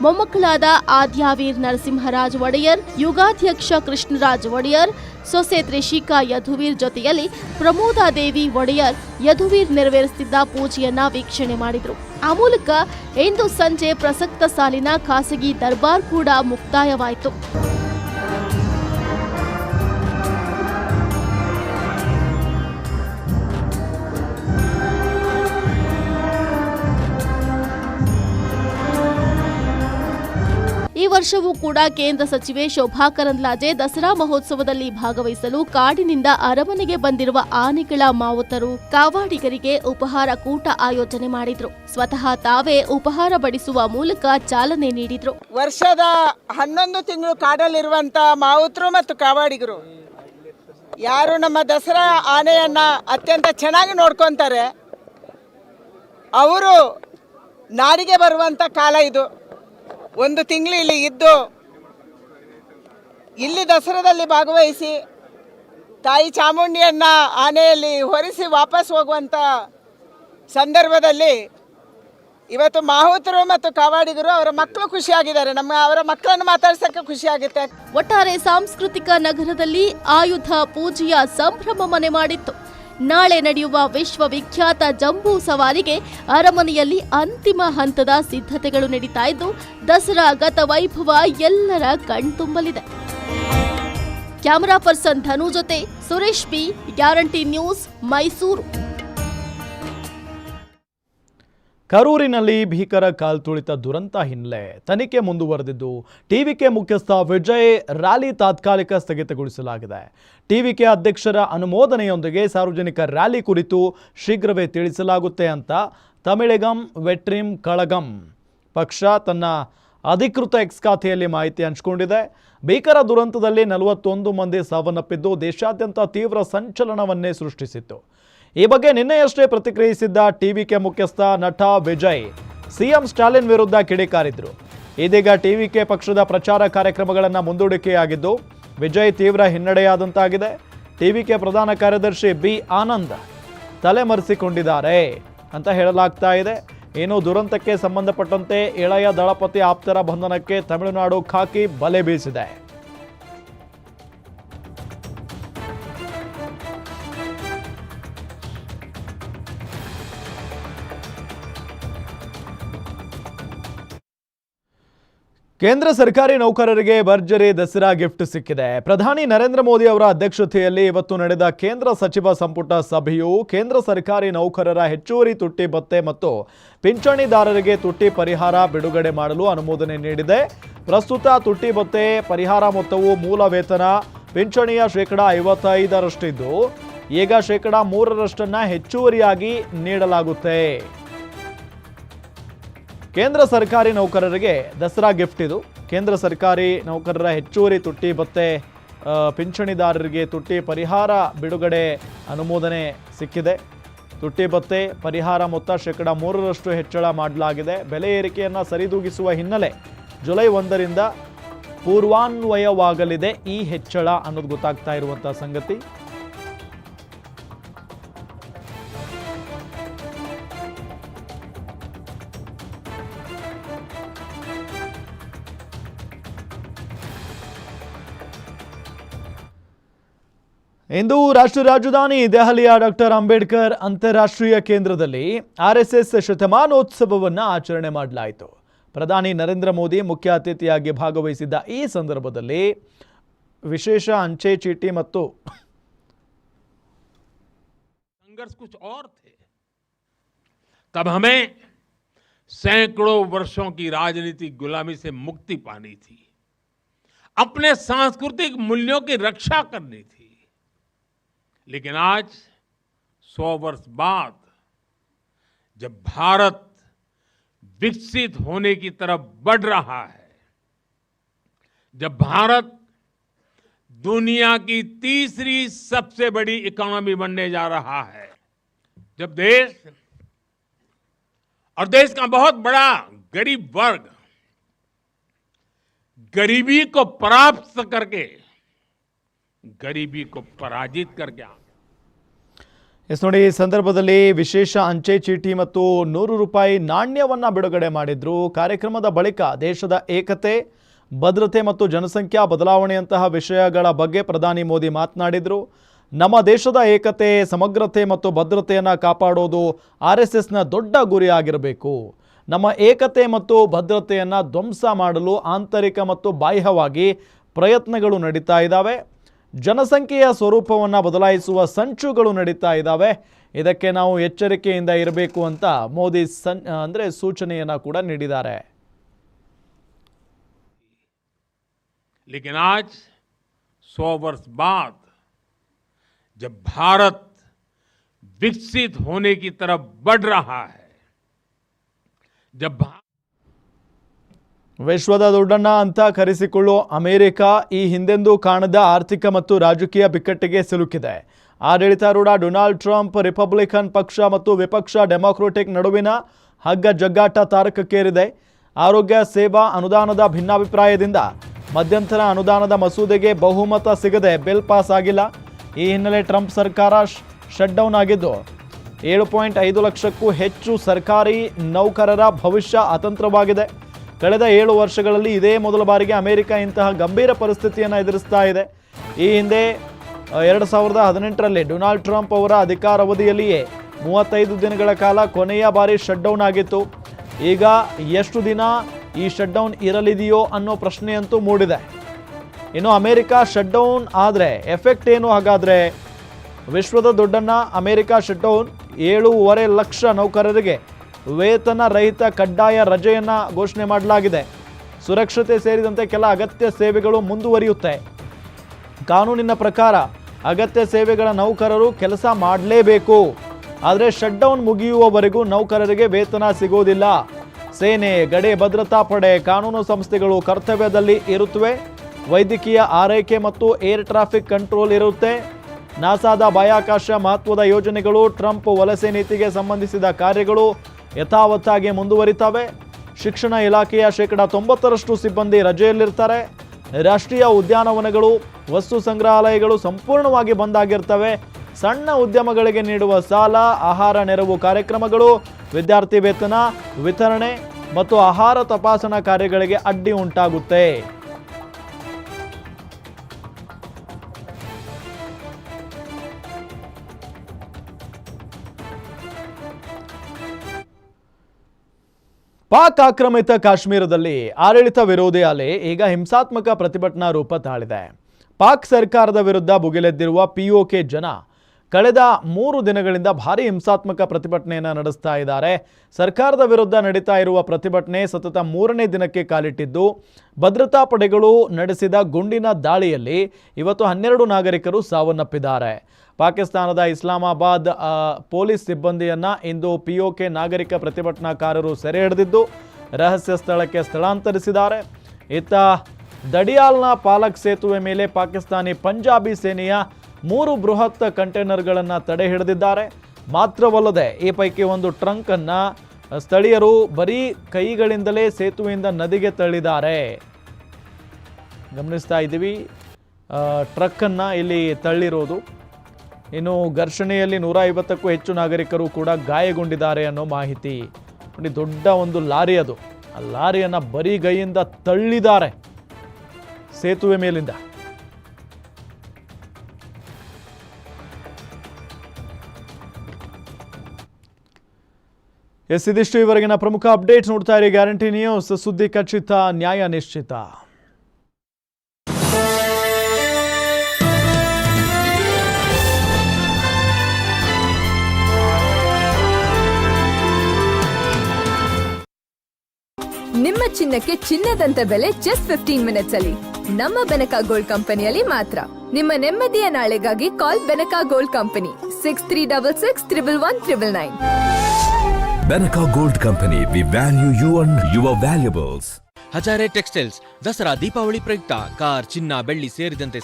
ಮೊಮ್ಮಕ್ಕಳಾದ ಆದ್ಯಾವೀರ್ ನರಸಿಂಹರಾಜ್ ಒಡೆಯರ್, ಯುಗಾಧ್ಯಕ್ಷ ಕೃಷ್ಣರಾಜ್ ಒಡೆಯರ್ ಸೊಸೆ ತ್ರಿಷಿಕಾ ಯಧುವೀರ್ ಜೊತೆಯಲ್ಲಿ ಪ್ರಮೋದಾದೇವಿ ಒಡೆಯರ್ ಯದುವೀರ್ ನೆರವೇರಿಸುತ್ತಿದ್ದ ಪೂಜೆಯನ್ನ ವೀಕ್ಷಣೆ ಮಾಡಿದರು. ಆ ಮೂಲಕ ಇಂದು ಸಂಜೆ ಪ್ರಸಕ್ತ ಸಾಲಿನ ಖಾಸಗಿ ದರ್ಬಾರ್ ಕೂಡ ಮುಕ್ತಾಯವಾಯಿತು. ಈ ವರ್ಷವೂ ಕೂಡ ಕೇಂದ್ರ ಸಚಿವೆ ಶೋಭಾ ಕರಂದ್ಲಾಜೆ ದಸರಾ ಮಹೋತ್ಸವದಲ್ಲಿ ಭಾಗವಹಿಸಲು ಕಾಡಿನಿಂದ ಅರಮನೆಗೆ ಬಂದಿರುವ ಆನೆಗಳ ಮಾವುತರು ಕಾವಾಡಿಗರಿಗೆ ಉಪಹಾರ ಕೂಟ ಆಯೋಜನೆ ಮಾಡಿದ್ರು. ಸ್ವತಃ ತಾವೇ ಉಪಹಾರ ಬಡಿಸುವ ಮೂಲಕ ಚಾಲನೆ ನೀಡಿದ್ರು. ವರ್ಷದ ಹನ್ನೊಂದು ತಿಂಗಳು ಕಾಡಲ್ಲಿರುವಂತಹ ಮಾವುತರು ಮತ್ತು ಕಾವಾಡಿಗರು ಯಾರು ನಮ್ಮ ದಸರಾ ಆನೆಯನ್ನ ಅತ್ಯಂತ ಚೆನ್ನಾಗಿ ನೋಡ್ಕೊಂತಾರೆ, ಅವರು ನಾಡಿಗೆ ಬರುವಂತ ಕಾಲ ಇದು. ಒಂದು ತಿಂಗಳು ಇಲ್ಲಿ ಇದ್ದು ಇಲ್ಲಿ ದಸರಾದಲ್ಲಿ ಭಾಗವಹಿಸಿ ತಾಯಿ ಚಾಮುಂಡಿಯನ್ನು ಆನೆಯಲ್ಲಿ ಹೊರಿಸಿ ವಾಪಸ್ ಹೋಗುವಂಥ ಸಂದರ್ಭದಲ್ಲಿ ಇವತ್ತು ಮಾಹುತರು ಮತ್ತು ಕಾವಾಡಿಗರು ಅವರ ಮಕ್ಕಳು ಖುಷಿಯಾಗಿದ್ದಾರೆ. ನಮ್ಮ ಅವರ ಮಕ್ಕಳನ್ನು ಮಾತಾಡ್ಸಕ್ಕೆ ಖುಷಿ ಆಗುತ್ತೆ ಒಟ್ಟಾರೆ ಸಾಂಸ್ಕೃತಿಕ ನಗರದಲ್ಲಿ ಆಯುಧ ಪೂಜೆಯ ಸಂಭ್ರಮ ಮನೆ ಮಾಡಿತ್ತು. ನಾಳೆ ನಡೆಯುವ ವಿಶ್ವವಿಖ್ಯಾತ ಜಂಬೂ ಸವಾರಿಗೆ ಅರಮನೆಯಲ್ಲಿ ಅಂತಿಮ ಹಂತದ ಸಿದ್ಧತೆಗಳು ನಡೀತಾ ಇದ್ದು, ದಸರಾ ಗತ ವೈಭವ ಎಲ್ಲರ ಕಣ್ತುಂಬಲಿದೆ. ಕ್ಯಾಮರಾ ಪರ್ಸನ್ ಧನು ಜೊತೆ Suresh B, guarantee news Mysuru. ಕರೂರಿನಲ್ಲಿ ಭೀಕರ ಕಾಲ್ತುಳಿತ ದುರಂತ ಹಿನ್ನೆಲೆ ತನಿಖೆ ಮುಂದುವರೆದಿದ್ದು, ಟಿವಿಕೆ ಮುಖ್ಯಸ್ಥ ವಿಜಯ್ ರ್ಯಾಲಿ ತಾತ್ಕಾಲಿಕ ಸ್ಥಗಿತಗೊಳಿಸಲಾಗಿದೆ. ಟಿವಿಕೆ ಅಧ್ಯಕ್ಷರ ಅನುಮೋದನೆಯೊಂದಿಗೆ ಸಾರ್ವಜನಿಕ ರ್ಯಾಲಿ ಕುರಿತು ಶೀಘ್ರವೇ ತಿಳಿಸಲಾಗುತ್ತೆ ಅಂತ ತಮಿಳಿಗಂ ವೆಟ್ರಿಂ ಕಳಗಂ ಪಕ್ಷ ತನ್ನ ಅಧಿಕೃತ ಎಕ್ಸ್ ಖಾತೆಯಲ್ಲಿ ಮಾಹಿತಿ ಹಂಚಿಕೊಂಡಿದೆ. ಭೀಕರ ದುರಂತದಲ್ಲಿ ನಲವತ್ತೊಂದು ಮಂದಿ ಸಾವನ್ನಪ್ಪಿದ್ದು, ದೇಶಾದ್ಯಂತ ತೀವ್ರ ಸಂಚಲನವನ್ನೇ ಸೃಷ್ಟಿಸಿತ್ತು. ಈ ಬಗ್ಗೆ ನಿನ್ನೆಯಷ್ಟೇ ಪ್ರತಿಕ್ರಿಯಿಸಿದ್ದ ಟಿವಿಕೆ ಮುಖ್ಯಸ್ಥ ನಟ ವಿಜಯ್, ಸಿಎಂ ಸ್ಟಾಲಿನ್ ವಿರುದ್ಧ ಕಿಡಿಕಾರಿದ್ರು. ಇದೀಗ ಟಿವಿಕೆ ಪಕ್ಷದ ಪ್ರಚಾರ ಕಾರ್ಯಕ್ರಮಗಳನ್ನು ಮುಂದೂಡಿಕೆಯಾಗಿದ್ದು, ವಿಜಯ್ ತೀವ್ರ ಹಿನ್ನಡೆಯಾದಂತಾಗಿದೆ. ಟಿವಿಕೆ ಪ್ರಧಾನ ಕಾರ್ಯದರ್ಶಿ ಬಿ ಆನಂದ್ ತಲೆಮರೆಸಿಕೊಂಡಿದ್ದಾರೆ ಅಂತ ಹೇಳಲಾಗ್ತಾ ಇದೆ. ಏನು ದುರಂತಕ್ಕೆ ಸಂಬಂಧಪಟ್ಟಂತೆ ಇಳೆಯ ದಳಪತಿ ಆಪ್ತರ ಬಂಧನಕ್ಕೆ ತಮಿಳುನಾಡು ಖಾಕಿ ಬಲೆ ಬೀಸಿದೆ. ಕೇಂದ್ರ ಸರ್ಕಾರಿ ನೌಕರರಿಗೆ ಭರ್ಜರಿ ದಸರಾ ಗಿಫ್ಟ್ ಸಿಕ್ಕಿದೆ. ಪ್ರಧಾನಿ ನರೇಂದ್ರ ಮೋದಿ ಅವರ ಅಧ್ಯಕ್ಷತೆಯಲ್ಲಿ ಇವತ್ತು ನಡೆದ ಕೇಂದ್ರ ಸಚಿವ ಸಂಪುಟ ಸಭೆಯು ಕೇಂದ್ರ ಸರ್ಕಾರಿ ನೌಕರರ ಹೆಚ್ಚುವರಿ ತುಟ್ಟಿ ಭತ್ತೆ ಮತ್ತು ಪಿಂಚಣಿದಾರರಿಗೆ ತುಟ್ಟಿ ಪರಿಹಾರ ಬಿಡುಗಡೆ ಮಾಡಲು ಅನುಮೋದನೆ ನೀಡಿದೆ. ಪ್ರಸ್ತುತ ತುಟ್ಟಿ ಭತ್ತೆ ಪರಿಹಾರ ಮೊತ್ತವು ಮೂಲ ವೇತನ, ಪಿಂಚಣಿಯ ಶೇಕಡಾ ಐವತ್ತೈದರಷ್ಟಿದ್ದು, ಈಗ ಶೇಕಡಾ ಮೂರರಷ್ಟನ್ನು ಹೆಚ್ಚುವರಿಯಾಗಿ ನೀಡಲಾಗುತ್ತೆ. ಕೇಂದ್ರ ಸರ್ಕಾರಿ ನೌಕರರಿಗೆ ದಸರಾ ಗಿಫ್ಟ್ ಇದು. ಕೇಂದ್ರ ಸರ್ಕಾರಿ ನೌಕರರ ಹೆಚ್ಚುವರಿ ತುಟ್ಟಿ ಭತ್ತೆ ಪಿಂಚಣಿದಾರರಿಗೆ ತುಟ್ಟಿ ಪರಿಹಾರ ಬಿಡುಗಡೆ ಅನುಮೋದನೆ ಸಿಕ್ಕಿದೆ. ತುಟ್ಟಿ ಭತ್ತೆ ಪರಿಹಾರ ಮೊತ್ತ ಶೇಕಡ ಮೂರರಷ್ಟು ಹೆಚ್ಚಳ ಮಾಡಲಾಗಿದೆ. ಬೆಲೆ ಏರಿಕೆಯನ್ನು ಸರಿದೂಗಿಸುವ ಹಿನ್ನೆಲೆ ಜುಲೈ ಒಂದರಿಂದ ಪೂರ್ವಾನ್ವಯವಾಗಲಿದೆ ಈ ಹೆಚ್ಚಳ ಅನ್ನೋದು ಗೊತ್ತಾಗ್ತಾ ಇರುವಂಥ ಸಂಗತಿ. ಇಂದು ರಾಷ್ಟ್ರ ರಾಜಧಾನಿ ದೆಹಲಿಯ ಡಾಕ್ಟರ್ ಅಂಬೇಡ್ಕರ್ ಅಂತಾರಾಷ್ಟ್ರೀಯ ಕೇಂದ್ರದಲ್ಲಿ ಆರ್ಎಸ್ಎಸ್ ಶತಮಾನೋತ್ಸವವನ್ನು ಆಚರಣೆ ಮಾಡಲಾಯಿತು ಪ್ರಧಾನಿ ನರೇಂದ್ರ ಮೋದಿ ಮುಖ್ಯ ಅತಿಥಿಯಾಗಿ ಭಾಗವಹಿಸಿದ್ದ ಈ ಸಂದರ್ಭದಲ್ಲಿ ವಿಶೇಷ ಅಂಚೆ ಚೀಟಿ ಮತ್ತು संघर्ष कुछ और थे तब हमें सैकड़ों वर्षों की राजनीतिक गुलामी से मुक्ति पानी थी अपने सांस्कृतिक मूल्यों की रक्षा करनी थी लेकिन आज, सौ वर्ष बाद, जब भारत विकसित होने की तरफ़ बढ़ रहा है, जब भारत दुनिया की तीसरी सबसे बड़ी इकोनॉमी बनने जा रहा है, जब देश, और देश का बहुत बड़ा गरीब वर्ग, गरीबी को प्राप्त करके ಗರೀಬಿ ಕೊ ಪರಾಜಿತ್ ಎಸ್ ನೋಡಿ, ಈ ಸಂದರ್ಭದಲ್ಲಿ ವಿಶೇಷ ಅಂಚೆ ಚೀಟಿ ಮತ್ತು ನೂರು ರೂಪಾಯಿ ನಾಣ್ಯವನ್ನು ಬಿಡುಗಡೆ ಮಾಡಿದ್ರು. ಕಾರ್ಯಕ್ರಮದ ಬಳಿಕ ದೇಶದ ಏಕತೆ, ಭದ್ರತೆ ಮತ್ತು ಜನಸಂಖ್ಯಾ ಬದಲಾವಣೆಯಂತಹ ವಿಷಯಗಳ ಬಗ್ಗೆ ಪ್ರಧಾನಿ ಮೋದಿ ಮಾತನಾಡಿದರು. ನಮ್ಮ ದೇಶದ ಏಕತೆ, ಸಮಗ್ರತೆ ಮತ್ತು ಭದ್ರತೆಯನ್ನು ಕಾಪಾಡೋದು ಆರ್ ಎಸ್ ಎಸ್ನ ದೊಡ್ಡ ಗುರಿಯಾಗಿರಬೇಕು ನಮ್ಮ ಏಕತೆ ಮತ್ತು ಭದ್ರತೆಯನ್ನು ಧ್ವಂಸ ಮಾಡಲು ಆಂತರಿಕ ಮತ್ತು ಬಾಹ್ಯವಾಗಿ ಪ್ರಯತ್ನಗಳು ನಡೀತಾ ಇದ್ದಾವೆ ಜನಸಂಖ್ಯೆಯ ಸ್ವರೂಪವನ್ನು ಬದಲಾಯಿಸುವ ಸಂಚುಗಳು ನಡೀತಾ ಇದ್ದಾವೆ ಇದಕ್ಕೆ ನಾವು ಎಚ್ಚರಿಕೆಯಿಂದ ಇರಬೇಕು ಅಂತ ಮೋದಿ ಸನ್ ಅಂದರೆ ಸೂಚನೆಯನ್ನು ಕೂಡ ನೀಡಿದ್ದಾರೆ लेकिन आज सौ वर्ष बाद जब भारत विकसित होने की तरफ बढ़ रहा है जब भा- ವಿಶ್ವದ ದೊಡ್ಡಣ್ಣ ಅಂತ ಕರೆಸಿಕೊಳ್ಳೋ ಅಮೆರಿಕ ಈ ಹಿಂದೆಂದೂ ಕಾಣದ ಆರ್ಥಿಕ ಮತ್ತು ರಾಜಕೀಯ ಬಿಕ್ಕಟ್ಟಿಗೆ ಸಿಲುಕಿದೆ. ಆಡಳಿತಾರೂಢ ಡೊನಾಲ್ಡ್ ಟ್ರಂಪ್, ರಿಪಬ್ಲಿಕನ್ ಪಕ್ಷ ಮತ್ತು ವಿಪಕ್ಷ ಡೆಮಾಕ್ರೆಟಿಕ್ ನಡುವಿನ ಹಗ್ಗ ಜಗ್ಗಾಟ ತಾರಕಕ್ಕೇರಿದೆ. ಆರೋಗ್ಯ, ಸೇವಾ, ಅನುದಾನದ ಭಿನ್ನಾಭಿಪ್ರಾಯದಿಂದ ಮಧ್ಯಂತರ ಅನುದಾನದ ಮಸೂದೆಗೆ ಬಹುಮತ ಸಿಗದೆ ಬಿಲ್ ಪಾಸ್ ಆಗಿಲ್ಲ. ಈ ಹಿನ್ನೆಲೆ ಟ್ರಂಪ್ ಸರ್ಕಾರ ಶಟ್ ಡೌನ್ ಆಗಿದ್ದು, ಏಳು ಪಾಯಿಂಟ್ ಐದು ಲಕ್ಷಕ್ಕೂ ಹೆಚ್ಚು ಸರ್ಕಾರಿ ನೌಕರರ ಭವಿಷ್ಯ ಅತಂತ್ರವಾಗಿದೆ. ಕಳೆದ ಏಳು ವರ್ಷಗಳಲ್ಲಿ ಇದೇ ಮೊದಲ ಬಾರಿಗೆ ಅಮೆರಿಕ ಇಂತಹ ಗಂಭೀರ ಪರಿಸ್ಥಿತಿಯನ್ನು ಎದುರಿಸ್ತಾ ಇದೆ. ಈ ಹಿಂದೆ ಎರಡು ಸಾವಿರದ ಹದಿನೆಂಟರಲ್ಲಿ ಡೊನಾಲ್ಡ್ ಟ್ರಂಪ್ ಅವರ ಅಧಿಕಾರಾವಧಿಯಲ್ಲಿಯೇ ಮೂವತ್ತೈದು ದಿನಗಳ ಕಾಲ ಕೊನೆಯ ಬಾರಿ ಶಟ್ಡೌನ್ ಆಗಿತ್ತು. ಈಗ ಎಷ್ಟು ದಿನ ಈ ಶಟ್ಡೌನ್ ಇರಲಿದೆಯೋ ಅನ್ನೋ ಪ್ರಶ್ನೆಯಂತೂ ಮೂಡಿದೆ. ಇನ್ನು ಅಮೆರಿಕ ಶಟ್ಡೌನ್ ಆದರೆ ಎಫೆಕ್ಟ್ ಏನು? ಹಾಗಾದರೆ ವಿಶ್ವದ ದೊಡ್ಡಣ್ಣ ಅಮೆರಿಕ ಶಟ್ಡೌನ್ ಏಳೂವರೆ ಲಕ್ಷ ನೌಕರರಿಗೆ ವೇತನ ರಹಿತ ಕಡ್ಡಾಯ ರಜೆಯನ್ನು ಘೋಷಣೆ ಮಾಡಲಾಗಿದೆ. ಸುರಕ್ಷತೆ ಸೇರಿದಂತೆ ಕೆಲ ಅಗತ್ಯ ಸೇವೆಗಳು ಮುಂದುವರಿಯುತ್ತೆ. ಕಾನೂನಿನ ಪ್ರಕಾರ ಅಗತ್ಯ ಸೇವೆಗಳ ನೌಕರರು ಕೆಲಸ ಮಾಡಲೇಬೇಕು. ಆದರೆ ಶಟ್ಡೌನ್ ಮುಗಿಯುವವರೆಗೂ ನೌಕರರಿಗೆ ವೇತನ ಸಿಗೋದಿಲ್ಲ. ಸೇನೆ, ಗಡಿ ಭದ್ರತಾ ಪಡೆ, ಕಾನೂನು ಸಂಸ್ಥೆಗಳು ಕರ್ತವ್ಯದಲ್ಲಿ ಇರುತ್ತವೆ ವೈದ್ಯಕೀಯ ಆರೈಕೆ ಮತ್ತು ಏರ್ ಟ್ರಾಫಿಕ್ ಕಂಟ್ರೋಲ್ ಇರುತ್ತೆ. ನಾಸಾದ ಬಾಹ್ಯಾಕಾಶ ಮಹತ್ವದ ಯೋಜನೆಗಳು ಟ್ರಂಪ್ ವಲಸೆ ನೀತಿಗೆ ಸಂಬಂಧಿಸಿದ ಕಾರ್ಯಗಳು ಯಥಾವತ್ತಾಗಿ ಮುಂದುವರಿತವೆ. ಶಿಕ್ಷಣ ಇಲಾಖೆಯ ಶೇಕಡ ತೊಂಬತ್ತರಷ್ಟು ಸಿಬ್ಬಂದಿ ರಜೆಯಲ್ಲಿರ್ತಾರೆ. ರಾಷ್ಟ್ರೀಯ ಉದ್ಯಾನವನಗಳು, ವಸ್ತು ಸಂಗ್ರಹಾಲಯಗಳು ಸಂಪೂರ್ಣವಾಗಿ ಬಂದಾಗಿರ್ತವೆ ಸಣ್ಣ ಉದ್ಯಮಗಳಿಗೆ ನೀಡುವ ಸಾಲ, ಆಹಾರ, ನೆರವು ಕಾರ್ಯಕ್ರಮಗಳು, ವಿದ್ಯಾರ್ಥಿ ವೇತನ, ವಿತರಣೆ ಮತ್ತು ಆಹಾರ ತಪಾಸಣಾ ಕಾರ್ಯಗಳಿಗೆ ಅಡ್ಡಿ ಉಂಟಾಗುತ್ತೆ. ಪಾಕ್ ಆಕ್ರಮಿತ ಕಾಶ್ಮೀರದಲ್ಲಿ ಆಡಳಿತ ವಿರೋಧಿ ಅಲೆ ಈಗ ಹಿಂಸಾತ್ಮಕ ಪ್ರತಿಭಟನಾ ರೂಪ ತಾಳಿದೆ. ಪಾಕ್ ಸರ್ಕಾರದ ವಿರುದ್ಧ ಭುಗಿಲೆದ್ದಿರುವ ಪಿಒಕೆ ಜನ ಕಳೆದ ಮೂರು ದಿನಗಳಿಂದ ಭಾರಿ ಹಿಂಸಾತ್ಮಕ ಪ್ರತಿಭಟನೆಯನ್ನು ನಡೆಸ್ತಾ ಇದ್ದಾರೆ. ಸರ್ಕಾರದ ವಿರುದ್ಧ ನಡೀತಾ ಇರುವ ಪ್ರತಿಭಟನೆ ಸತತ ಮೂರನೇ ದಿನಕ್ಕೆ ಕಾಲಿಟ್ಟಿದ್ದು, ಭದ್ರತಾ ಪಡೆಗಳು ನಡೆಸಿದ ಗುಂಡಿನ ದಾಳಿಯಲ್ಲಿ ಇವತ್ತು ಹನ್ನೆರಡು ನಾಗರಿಕರು ಸಾವನ್ನಪ್ಪಿದ್ದಾರೆ. ಪಾಕಿಸ್ತಾನದ ಇಸ್ಲಾಮಾಬಾದ್ ಪೊಲೀಸ್ ಸಿಬ್ಬಂದಿಯನ್ನು ಇಂದು ಪಿಒಕೆ ನಾಗರಿಕ ಪ್ರತಿಭಟನಾಕಾರರು ಸೆರೆ ಹಿಡಿದಿದ್ದು, ರಹಸ್ಯ ಸ್ಥಳಕ್ಕೆ ಸ್ಥಳಾಂತರಿಸಿದ್ದಾರೆ. ಇತ್ತ ದಡಿಯಾಲ್ನ ಪಾಲಕ್ ಸೇತುವೆ ಮೇಲೆ ಪಾಕಿಸ್ತಾನಿ ಪಂಜಾಬಿ ಸೇನೆಯ ಮೂರು ಬೃಹತ್ ಕಂಟೈನರ್ಗಳನ್ನು ತಡೆ ಹಿಡಿದಿದ್ದಾರೆ. ಮಾತ್ರವಲ್ಲದೆ, ಈ ಪೈಕಿ ಒಂದು ಟ್ರಂಕನ್ನು ಸ್ಥಳೀಯರು ಬರೀ ಕೈಗಳಿಂದಲೇ ಸೇತುವೆಯಿಂದ ನದಿಗೆ ತಳ್ಳಿದ್ದಾರೆ. ಗಮನಿಸ್ತಾ ಇದ್ದೀವಿ. ಟ್ರಕ್ಕನ್ನು ಇಲ್ಲಿ ತಳ್ಳಿರೋದು. ಇನ್ನು ಘರ್ಷಣೆಯಲ್ಲಿ ನೂರ ಐವತ್ತಕ್ಕೂ ಹೆಚ್ಚು ನಾಗರಿಕರು ಕೂಡ ಗಾಯಗೊಂಡಿದ್ದಾರೆ ಅನ್ನೋ ಮಾಹಿತಿ. ನೋಡಿ, ದೊಡ್ಡ ಒಂದು ಲಾರಿ ಅದು. ಆ ಲಾರಿಯನ್ನು ಬರಿಗೈಯಿಂದ ತಳ್ಳಿದ್ದಾರೆ ಸೇತುವೆ ಮೇಲಿಂದ. ಎಸ್, ಇದಿಷ್ಟು ಇವರೆಗಿನ ಪ್ರಮುಖ ಅಪ್ಡೇಟ್ ನೋಡ್ತಾ ಇರಿ. Guarantee news. ಸುದ್ದಿ ಖಚಿತ, ನ್ಯಾಯ ನಿಶ್ಚಿತ. ನಿಮ್ಮ ಚಿನ್ನಕ್ಕೆ ಚಿನ್ನದಂತ ಬೆಲೆ ಜಸ್ಟ್ ಫಿಫ್ಟೀನ್ ಮಿನಿಟ್ಸ್ ಅಲ್ಲಿ. ನಮ್ಮ ಬೆನಕ ಗೋಲ್ಡ್ ಕಂಪನಿಯಲ್ಲಿ ಮಾತ್ರ. ನಿಮ್ಮ ನೆಮ್ಮದಿಯ ನಾಳೆಗಾಗಿ call Benaka gold company six three double six triple one triple nine Benaka gold company we value you and your valuables Hazare textiles Dasara Deepavali ಪ್ರಯುಕ್ತ ಕಾರ್ ಚಿನ್ನ ಬೆಳ್ಳಿ ಸೇರಿದಂತೆ